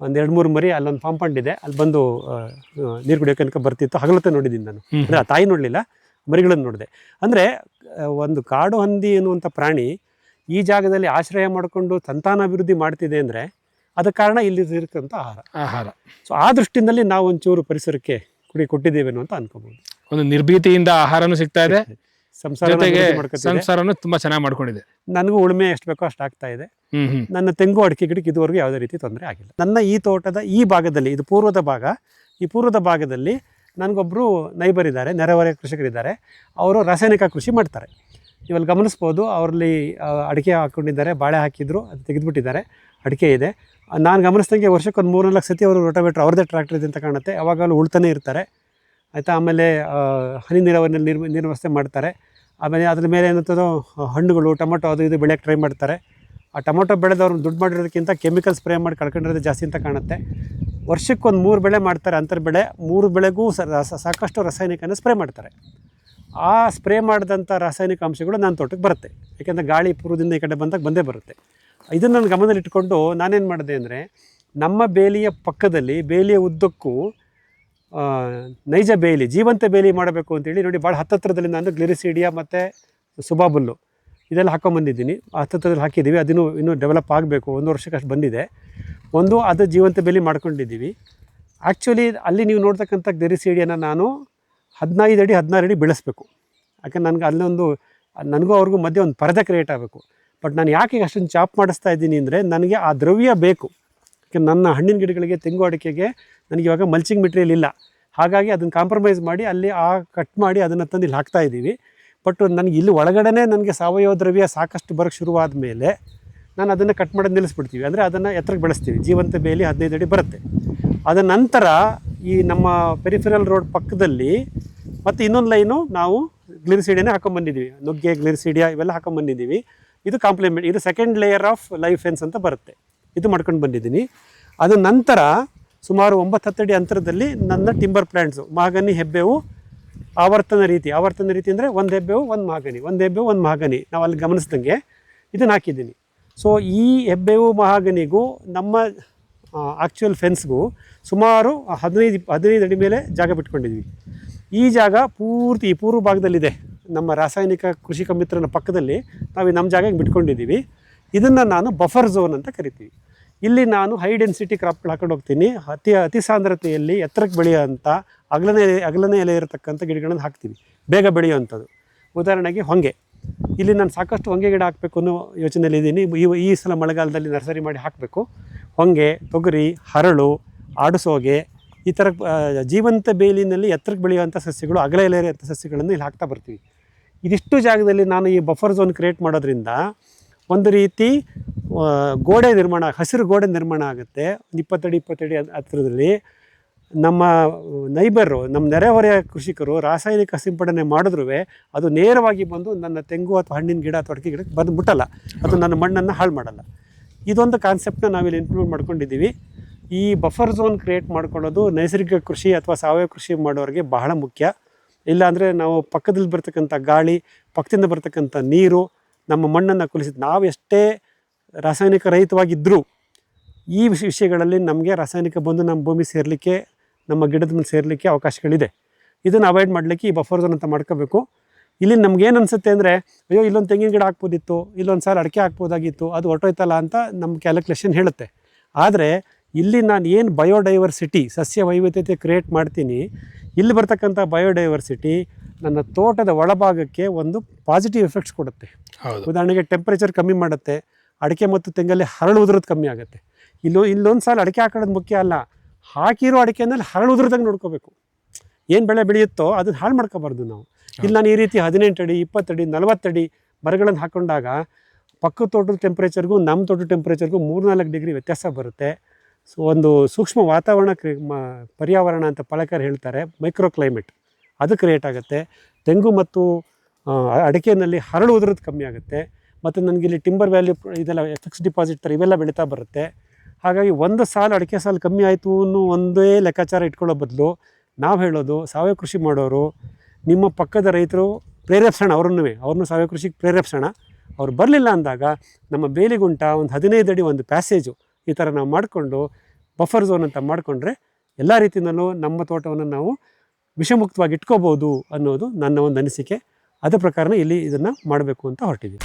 ಒಂದು ಎರಡು ಮೂರು ಮರಿ ಅಲ್ಲೊಂದು ಕಾಂಪೌಂಡ್ ಇದೆ. ಅಲ್ಲಿ ಬಂದು ನೀರು ಕುಡಿಯೋಕೆ ತನಕ ಬರ್ತಿತ್ತು. ಹಗಲತ್ತ ನೋಡಿದ್ದೀನಿ ನಾನು. ಅಂದ್ರೆ ಅಂದರೆ ಆ ತಾಯಿ ನೋಡಲಿಲ್ಲ ಮರಿಗಳನ್ನು ನೋಡಿದೆ. ಅಂದರೆ ಒಂದು ಕಾಡು ಹಂದಿ ಅನ್ನುವಂಥ ಪ್ರಾಣಿ ಈ ಜಾಗದಲ್ಲಿ ಆಶ್ರಯ ಮಾಡಿಕೊಂಡು ಸಂತಾನಾಭಿವೃದ್ಧಿ ಮಾಡ್ತಿದೆ ಅಂದರೆ ಅದ ಕಾರಣ ಇಲ್ಲಿ ಇರಕ್ಕಂಥ ಆಹಾರ. ಆಹಾರ. ಸೊ ಆ ದೃಷ್ಟಿನಲ್ಲಿ ನಾವು ಒಂಚೂರು ಪರಿಸರಕ್ಕೆ ಕುಡಿ ಕೊಟ್ಟಿದ್ದೇವೇನೋ ಅಂತ ಅನ್ಕೋಬಹುದು ಒಂದು ನಿರ್ಭೀತಿಯಿಂದ ಆಹಾರನೂ ಸಿಗ್ತಾ ಇದೆ. ಸಂಸಾರ ಸಂಸಾರನು ತುಂಬಾ ಚೆನ್ನಾಗಿ ಮಾಡ್ಕೊಂಡಿದೆ. ನನಗೂ ಉಳುಮೆ ಎಷ್ಟು ಬೇಕೋ ಅಷ್ಟು ಆಗ್ತಾ ಇದೆ. ನನ್ನ ತೆಂಗು ಅಡಿಕೆ ಗಿಡಕ್ಕೆ ಇದುವರೆಗೂ ಯಾವುದೇ ರೀತಿ ತೊಂದರೆ ಆಗಿಲ್ಲ. ನನ್ನ ಈ ತೋಟದ ಈ ಭಾಗದಲ್ಲಿ ಇದು ಪೂರ್ವದ ಭಾಗ ಈ ಪೂರ್ವದ ಭಾಗದಲ್ಲಿ ನನಗೊಬ್ಬರು ನೈಬರ್ ಇದ್ದಾರೆ ನೆರೆಹೊರೆ ಕೃಷಿಕರಿದ್ದಾರೆ. ಅವರು ರಾಸಾಯನಿಕ ಕೃಷಿ ಮಾಡ್ತಾರೆ. ಇವಾಗ ಗಮನಿಸ್ಬೋದು, ಅವರಲ್ಲಿ ಅಡಿಕೆ ಹಾಕ್ಕೊಂಡಿದ್ದಾರೆ ಬಾಳೆ ಹಾಕಿದ್ರು, ಅದು ತೆಗೆದುಬಿಟ್ಟಿದ್ದಾರೆ, ಅಡಿಕೆ ಇದೆ. ನಾನು ಗಮನಿಸ್ದಂಗೆ ವರ್ಷಕ್ಕೆ ಒಂದು ಮೂರು ನಾಲ್ಕು ಸತಿ ಅವರು ರೋಟೋವೇಟ್ರ್ ಅವ್ರದ್ದೇ ಟ್ರ್ಯಾಕ್ಟರ್ ಇದೆ ಅಂತ ಕಾಣುತ್ತೆ ಯಾವಾಗಲೂ ಉಳ್ತಾನೆ ಇರ್ತಾರೆ. ಆಯಿತಾ, ಆಮೇಲೆ ಹನಿ ನೀರಾವರಿನಲ್ಲಿ ನೀರು ವ್ಯವಸ್ಥೆ ಮಾಡ್ತಾರೆ. ಆಮೇಲೆ ಅದ್ರ ಮೇಲೆ ಏನಂತದೋ, ಹಣ್ಣುಗಳು, ಟೊಮೊಟೊ ಅದು ಇದು ಬೆಳೆಯೋಕ್ಕೆ ಟ್ರೈ ಮಾಡ್ತಾರೆ. ಆ ಟೊಮೊಟೊ ಬೆಳೆದವ್ರು ದುಡ್ಡು ಮಾಡಿರೋದಕ್ಕಿಂತ ಕೆಮಿಕಲ್ ಸ್ಪ್ರೇ ಮಾಡಿ ಕಳ್ಕೊಂಡಿರೋದು ಜಾಸ್ತಿ ಅಂತ ಕಾಣುತ್ತೆ. ವರ್ಷಕ್ಕೊಂದು ಮೂರು ಬೆಳೆ ಮಾಡ್ತಾರೆ ಅಂತರ್ ಬೆಳೆ ಮೂರು ಬೆಳೆಗೂ ಸಾಕಷ್ಟು ರಾಸಾಯನಿಕನ ಸ್ಪ್ರೇ ಮಾಡ್ತಾರೆ. ಆ ಸ್ಪ್ರೇ ಮಾಡಿದಂಥ ರಾಸಾಯನಿಕ ಅಂಶಗಳು ನನ್ನ ತೋಟಕ್ಕೆ ಬರುತ್ತೆ. ಯಾಕೆಂದರೆ ಗಾಳಿ ಪೂರ್ವದಿಂದ ಈ ಕಡೆ ಬಂದಾಗ ಬಂದೇ ಬರುತ್ತೆ. ಇದನ್ನು ನಾನು ಗಮನದಲ್ಲಿ ಇಟ್ಕೊಂಡು ನಾನೇನು ಮಾಡಿದೆ ಅಂದರೆ, ನಮ್ಮ ಬೇಲಿಯ ಪಕ್ಕದಲ್ಲಿ, ಬೇಲಿಯ ಉದ್ದಕ್ಕೂ ನೈಜ ಬೇಲಿ, ಜೀವಂತ ಬೇಲಿ ಮಾಡಬೇಕು ಅಂತೇಳಿ ನೋಡಿ ಭಾಳ ಹತ್ತತ್ರದಲ್ಲಿ ನಾನು ಗ್ಲಿರಿಸಿಡಿಯಾ ಮತ್ತು ಸುಬಾಬುಲ್ಲು ಇದೆಲ್ಲ ಹಾಕೊಂಬಂದಿದ್ದೀನಿ ಹತ್ತತ್ರದಲ್ಲಿ ಹಾಕಿದ್ದೀವಿ. ಅದನ್ನು ಇನ್ನೂ ಡೆವಲಪ್ ಆಗಬೇಕು. ಒಂದು ವರ್ಷಕ್ಕಷ್ಟು ಬಂದಿದೆ. ಒಂದು ಅದು ಜೀವಂತ ಬೇಲಿ ಮಾಡ್ಕೊಂಡಿದ್ದೀವಿ. ಆ್ಯಕ್ಚುಲಿ ಅಲ್ಲಿ ನೀವು ನೋಡ್ತಕ್ಕಂಥ ಗ್ಲಿರಿಸಿಡಿಯನ್ನು ನಾನು ಹದಿನೈದು ಅಡಿ, ಹದಿನಾರು ಅಡಿ ಬೆಳೆಸಬೇಕು. ಯಾಕೆ ನನಗೆ ಅಲ್ಲೊಂದು ನನಗೂ ಅವ್ರಿಗೂ ಮಧ್ಯೆ ಒಂದು ಪರದೆ ಕ್ರಿಯೇಟ್ ಆಗಬೇಕು. ಬಟ್ ನಾನು ಯಾಕೆ ಅಷ್ಟೊಂದು ಚಾಪ್ ಮಾಡಿಸ್ತಾ ಇದ್ದೀನಿ ಅಂದರೆ ನನಗೆ ಆ ದ್ರವ್ಯ ಬೇಕು. ಯಾಕೆ ನನ್ನ ಹಣ್ಣಿನ ಗಿಡಗಳಿಗೆ ತೆಂಗು ಅಡಿಕೆಗೆ ನನಗೆ ಇವಾಗ ಮಲ್ಚಿಂಗ್ ಮೆಟೀರಿಯಲ್ ಇಲ್ಲ. ಹಾಗಾಗಿ ಅದನ್ನು ಕಾಂಪ್ರಮೈಸ್ ಮಾಡಿ ಅಲ್ಲಿ ಆ ಕಟ್ ಮಾಡಿ ಅದನ್ನು ತಂದು ಇಲ್ಲಿ ಹಾಕ್ತಾ ಇದ್ದೀವಿ. ಬಟ್ ನನಗೆ ಇಲ್ಲಿ ಒಳಗಡೆನೇ ನನಗೆ ಸಾವಯವ ದ್ರವ್ಯ ಸಾಕಷ್ಟು ಬರೋಕ್ಕೆ ಶುರುವಾದ ಮೇಲೆ ನಾನು ಅದನ್ನು ಕಟ್ ಮಾಡೋದು ನಿಲ್ಲಿಸ್ಬಿಡ್ತೀವಿ. ಅಂದರೆ ಅದನ್ನು ಎತ್ತರಕ್ಕೆ ಬೆಳೆಸ್ತೀವಿ. ಜೀವಂತ ಬೇಲಿ ಹದಿನೈದು ಅಡಿ ಬರುತ್ತೆ. ಅದ ನಂತರ ಈ ನಮ್ಮ ಪೆರಿಫೆರಲ್ ರೋಡ್ ಪಕ್ಕದಲ್ಲಿ ಮತ್ತು ಇನ್ನೊಂದು ಲೈನು ನಾವು ಗ್ಲಿರಿಸಿಡಿಯಾನೇ ಹಾಕೊಂಬಂದಿದ್ದೀವಿ ನುಗ್ಗೆ ಗ್ಲಿರಿಸಿಡಿಯಾ ಇವೆಲ್ಲ ಹಾಕೊಂಬಂದಿದ್ದೀವಿ ಇದು ಕಾಂಪ್ಲಿಮೆಂಟ್ ಇದು second layer of life fence ಅಂತ ಬರುತ್ತೆ. ಇದು ಮಾಡ್ಕೊಂಡು ಬಂದಿದ್ದೀನಿ. ಅದು ನಂತರ ಸುಮಾರು ಒಂಬತ್ತು ಹತ್ತಡಿ ಅಂತರದಲ್ಲಿ ನನ್ನ ಟಿಂಬರ್ ಪ್ಲ್ಯಾಂಟ್ಸು ಮಹಾಗನಿ ಹೆಬ್ಬೇವು, ಆವರ್ತನ ರೀತಿ. ಆವರ್ತನ ರೀತಿ ಅಂದರೆ ಒಂದು ಹೆಬ್ಬೇವು, ಒಂದು ಮಹಾಗನಿ ಒಂದು ಹೆಬ್ಬೆವು, ಒಂದು ಮಹಾಗನಿ ನಾವು ಅಲ್ಲಿ ಗಮನಿಸ್ದಂಗೆ ಇದನ್ನು ಹಾಕಿದ್ದೀನಿ. ಸೊ ಈ ಹೆಬ್ಬೆವು ಮಹಾಗನಿಗೂ ನಮ್ಮ ಆ್ಯಕ್ಚುಯಲ್ ಫೆನ್ಸ್ಗೂ ಸುಮಾರು ಹದಿನೈದು ಹದಿನೈದು ಅಡಿ ಮೇಲೆ ಜಾಗ ಬಿಟ್ಕೊಂಡಿದ್ವಿ. ಈ ಜಾಗ ಪೂರ್ತಿ ಪೂರ್ವ ಭಾಗದಲ್ಲಿದೆ. ನಮ್ಮ ರಾಸಾಯನಿಕ ಕೃಷಿಕ ಮಿತ್ರನ ಪಕ್ಕದಲ್ಲಿ ನಾವು ನಮ್ಮ ಜಾಗಕ್ಕೆ ಬಿಟ್ಕೊಂಡಿದ್ದೀವಿ. ಇದನ್ನು ನಾನು ಬಫರ್ ಝೋನ್ ಅಂತ ಕರಿತೀವಿ. ಇಲ್ಲಿ ನಾನು ಹೈ ಡೆನ್ಸಿಟಿ ಕ್ರಾಪ್ಗಳು ಹಾಕೊಂಡು ಹೋಗ್ತೀನಿ. ಅತಿ ಅತಿ ಸಾಂದ್ರತೆಯಲ್ಲಿ ಎತ್ತರಕ್ಕೆ ಬೆಳೆಯೋಂಥ ಅಗಲನೇ ಅಗಲನೇ ಎಲೆ ಇರತಕ್ಕಂಥ ಗಿಡಗಳನ್ನು ಹಾಕ್ತೀವಿ. ಬೇಗ ಬೆಳೆಯುವಂಥದ್ದು. ಉದಾಹರಣೆಗೆ ಹೊಂಗೆ. ಇಲ್ಲಿ ನಾನು ಸಾಕಷ್ಟು ಹೊಂಗೆ ಗಿಡ ಹಾಕಬೇಕು ಅನ್ನೋ ಯೋಚನೆಯಲ್ಲಿ ಇದ್ದೀನಿ ಈ ಈ ಸಲ ಮಳೆಗಾಲದಲ್ಲಿ ನರ್ಸರಿ ಮಾಡಿ ಹಾಕಬೇಕು. ಹೊಂಗೆ, ತೊಗರಿ, ಹರಳು ಆಡುಸೋಗೆ ಈ ಥರ ಜೀವಂತ ಬೇಲಿನಲ್ಲಿ ಎತ್ತರಕ್ಕೆ ಬೆಳೆಯುವಂಥ ಸಸ್ಯಗಳು ಅಗಲ ಎಲೆಯಂಥ ಸಸ್ಯಗಳನ್ನು ಇಲ್ಲಿ ಹಾಕ್ತಾ ಬರ್ತೀವಿ. ಇದಿಷ್ಟು ಜಾಗದಲ್ಲಿ ನಾನು ಈ ಬಫರ್ ಝೋನ್ ಕ್ರಿಯೇಟ್ ಮಾಡೋದ್ರಿಂದ ಒಂದು ರೀತಿ ಗೋಡೆ ನಿರ್ಮಾಣ ಹಸಿರು ಗೋಡೆ ನಿರ್ಮಾಣ ಆಗುತ್ತೆ. ಇಪ್ಪತ್ತಡಿ ಇಪ್ಪತ್ತಡಿ ಹತ್- ಹತ್ತಿರದಲ್ಲಿ ನಮ್ಮ ನೈಬರು ನಮ್ಮ ನೆರೆಹೊರೆಯ ಕೃಷಿಕರು ರಾಸಾಯನಿಕ ಸಿಂಪಡಣೆ ಮಾಡಿದ್ರೂ ಅದು ನೇರವಾಗಿ ಬಂದು ನನ್ನ ತೆಂಗು ಅಥವಾ ಹಣ್ಣಿನ ಗಿಡ ಅಥವಾ ಅಡಿಕೆ ಗಿಡಕ್ಕೆ ಬಂದು ಮುಟ್ಟಲ್ಲ. ಅದು ನನ್ನ ಮಣ್ಣನ್ನು ಹಾಳು ಮಾಡಲ್ಲ. ಇದೊಂದು ಕಾನ್ಸೆಪ್ಟನ್ನ ನಾವಿಲ್ಲಿ ಇಂಪ್ಲಿಮೆಂಟ್ ಮಾಡ್ಕೊಂಡಿದ್ದೀವಿ. ಈ ಬಫರ್ ಝೋನ್ ಕ್ರಿಯೇಟ್ ಮಾಡ್ಕೊಳ್ಳೋದು ನೈಸರ್ಗಿಕ ಕೃಷಿ ಅಥವಾ ಸಾವಯವ ಕೃಷಿ ಮಾಡೋರಿಗೆ ಬಹಳ ಮುಖ್ಯ. ಇಲ್ಲಾಂದರೆ ನಾವು ಪಕ್ಕದಲ್ಲಿ ಬರ್ತಕ್ಕಂಥ ಗಾಳಿ, ಪಕ್ಕದಿಂದ ಬರ್ತಕ್ಕಂಥ ನೀರು, ನಮ್ಮ ಮಣ್ಣನ್ನು ಕುಲಿಸಿದ ನಾವು ಎಷ್ಟೇ ರಾಸಾಯನಿಕ ರಹಿತವಾಗಿದ್ದರೂ ಈ ವಿಷ ವಿಷಯಗಳಲ್ಲಿ ನಮಗೆ ರಾಸಾಯನಿಕ ಬಂದು ನಮ್ಮ ಭೂಮಿ ಸೇರಲಿಕ್ಕೆ, ನಮ್ಮ ಗಿಡದ ಮೇಲೆ ಸೇರಲಿಕ್ಕೆ ಅವಕಾಶಗಳಿದೆ. ಇದನ್ನು ಅವಾಯ್ಡ್ ಮಾಡಲಿಕ್ಕೆ ಈ ಬಫರ್ ಝೋನ್ ಅಂತ ಮಾಡ್ಕೋಬೇಕು. ಇಲ್ಲಿ ನಮಗೇನು ಅನಿಸುತ್ತೆ ಅಂದರೆ, ಅಯ್ಯೋ, ಇಲ್ಲೊಂದು ತೆಂಗಿನ ಗಿಡ ಹಾಕ್ಬೋದಿತ್ತು ಇಲ್ಲೊಂದು ಸಾಲ ಅಡಿಕೆ ಹಾಕ್ಬೋದಾಗಿತ್ತು, ಅದು ಹೊಟ್ಟೋಯ್ತಲ್ಲ ಅಂತ ನಮ್ಮ ಕ್ಯಾಲ್ಕುಲೇಷನ್ ಹೇಳುತ್ತೆ. ಆದರೆ ಇಲ್ಲಿ ನಾನು ಏನು ಬಯೋಡೈವರ್ಸಿಟಿ ಸಸ್ಯ ವೈವಿಧ್ಯತೆ ಕ್ರಿಯೇಟ್ ಮಾಡ್ತೀನಿ ಇಲ್ಲಿ ಬರ್ತಕ್ಕಂಥ ಬಯೋಡೈವರ್ಸಿಟಿ ನನ್ನ ತೋಟದ ಒಳಭಾಗಕ್ಕೆ ಒಂದು ಪಾಸಿಟಿವ್ ಎಫೆಕ್ಟ್ಸ್ ಕೊಡುತ್ತೆ. ಉದಾಹರಣೆಗೆ ಟೆಂಪ್ರೇಚರ್ ಕಮ್ಮಿ ಮಾಡುತ್ತೆ ಅಡಿಕೆ ಮತ್ತು ತೆಂಗಲ್ಲಿ ಹರಳು ಉದುರೋದು ಕಮ್ಮಿ ಆಗುತ್ತೆ. ಇಲ್ಲೂ ಇಲ್ಲೊಂದು ಸಾಲ ಅಡಿಕೆ ಹಾಕೊಳ್ಳೋದು ಮುಖ್ಯ ಅಲ್ಲ ಹಾಕಿರೋ ಅಡಿಕೆನಲ್ಲಿ ಹರಳು ಉದುರದಂಗೆ ನೋಡ್ಕೋಬೇಕು. ಏನು ಬೆಳೆ ಬೆಳೆಯುತ್ತೋ ಅದನ್ನು ಹಾಳು ಮಾಡ್ಕೋಬಾರ್ದು ನಾವು. ಇಲ್ಲಿ ನಾನು ಈ ರೀತಿ ಹದಿನೆಂಟು ಅಡಿ ಇಪ್ಪತ್ತಡಿ ನಲವತ್ತಡಿ ಮರಗಳನ್ನು ಹಾಕೊಂಡಾಗ ಪಕ್ಕದ ತೋಟದ ಟೆಂಪ್ರೇಚರ್ಗೂ ನಮ್ಮ ತೋಟದ ಟೆಂಪ್ರೇಚರ್ಗೂ ಮೂರ್ನಾಲ್ಕು ಡಿಗ್ರಿ ವ್ಯತ್ಯಾಸ ಬರುತ್ತೆ. ಸೊ ಒಂದು ಸೂಕ್ಷ್ಮ ವಾತಾವರಣ ಪರ್ಯಾವರಣ ಅಂತ ಪಳಕರ್ ಹೇಳ್ತಾರೆ ಮೈಕ್ರೋ ಕ್ಲೈಮೇಟ್ ಅದು ಕ್ರಿಯೇಟ್ ಆಗುತ್ತೆ. ತೆಂಗು ಮತ್ತು ಅಡಿಕೆನಲ್ಲಿ ಹರಳು ಉದುರೋದು ಕಮ್ಮಿ ಆಗುತ್ತೆ. ಮತ್ತು ನನಗೆ ಇಲ್ಲಿ ಟಿಂಬರ್ ವ್ಯಾಲ್ಯೂ ಇದೆಲ್ಲ ಫಿಕ್ಸ್ ಡಿಪಾಸಿಟ್ ಥರ ಇವೆಲ್ಲ ಬೆಳೀತಾ ಬರುತ್ತೆ. ಹಾಗಾಗಿ ಒಂದು ಸಾಲು ಅಡಿಕೆ ಸಾಲು ಕಮ್ಮಿ ಆಯಿತು ಅನ್ನೋ ಒಂದೇ ಲೆಕ್ಕಾಚಾರ ಇಟ್ಕೊಳ್ಳೋ ಬದಲು ನಾವು ಹೇಳೋದು, ಸಾವಯವ ಕೃಷಿ ಮಾಡೋರು, ನಿಮ್ಮ ಪಕ್ಕದ ರೈತರು ಪ್ರೇರೇಪಿಸೋಣ ಅವ್ರನ್ನೂ ಅವ್ರನ್ನೂ ಸಾವಯವ ಕೃಷಿಗೆ ಪ್ರೇರೇಪಿಸೋಣ. ಅವ್ರು ಬರಲಿಲ್ಲ ಅಂದಾಗ ನಮ್ಮ ಬೇಲಿಗುಂಟ ಒಂದು ಹದಿನೈದು ಅಡಿ ಒಂದು ಪ್ಯಾಸೇಜು ಈ ಥರ ನಾವು ಮಾಡಿಕೊಂಡು ಬಫರ್ ಝೋನ್ ಅಂತ ಮಾಡಿಕೊಂಡ್ರೆ ಎಲ್ಲ ರೀತಿಯಲ್ಲೂ ನಮ್ಮ ತೋಟವನ್ನು ನಾವು ವಿಷಮುಕ್ತವಾಗಿ ಇಟ್ಕೋಬೋದು ಅನ್ನೋದು ನನ್ನ ಒಂದು ಅನಿಸಿಕೆ. ಅದರ ಪ್ರಕಾರನೇ ಇಲ್ಲಿ ಇದನ್ನು ಮಾಡಬೇಕು ಅಂತ ಹೊರಟಿದ್ದೀವಿ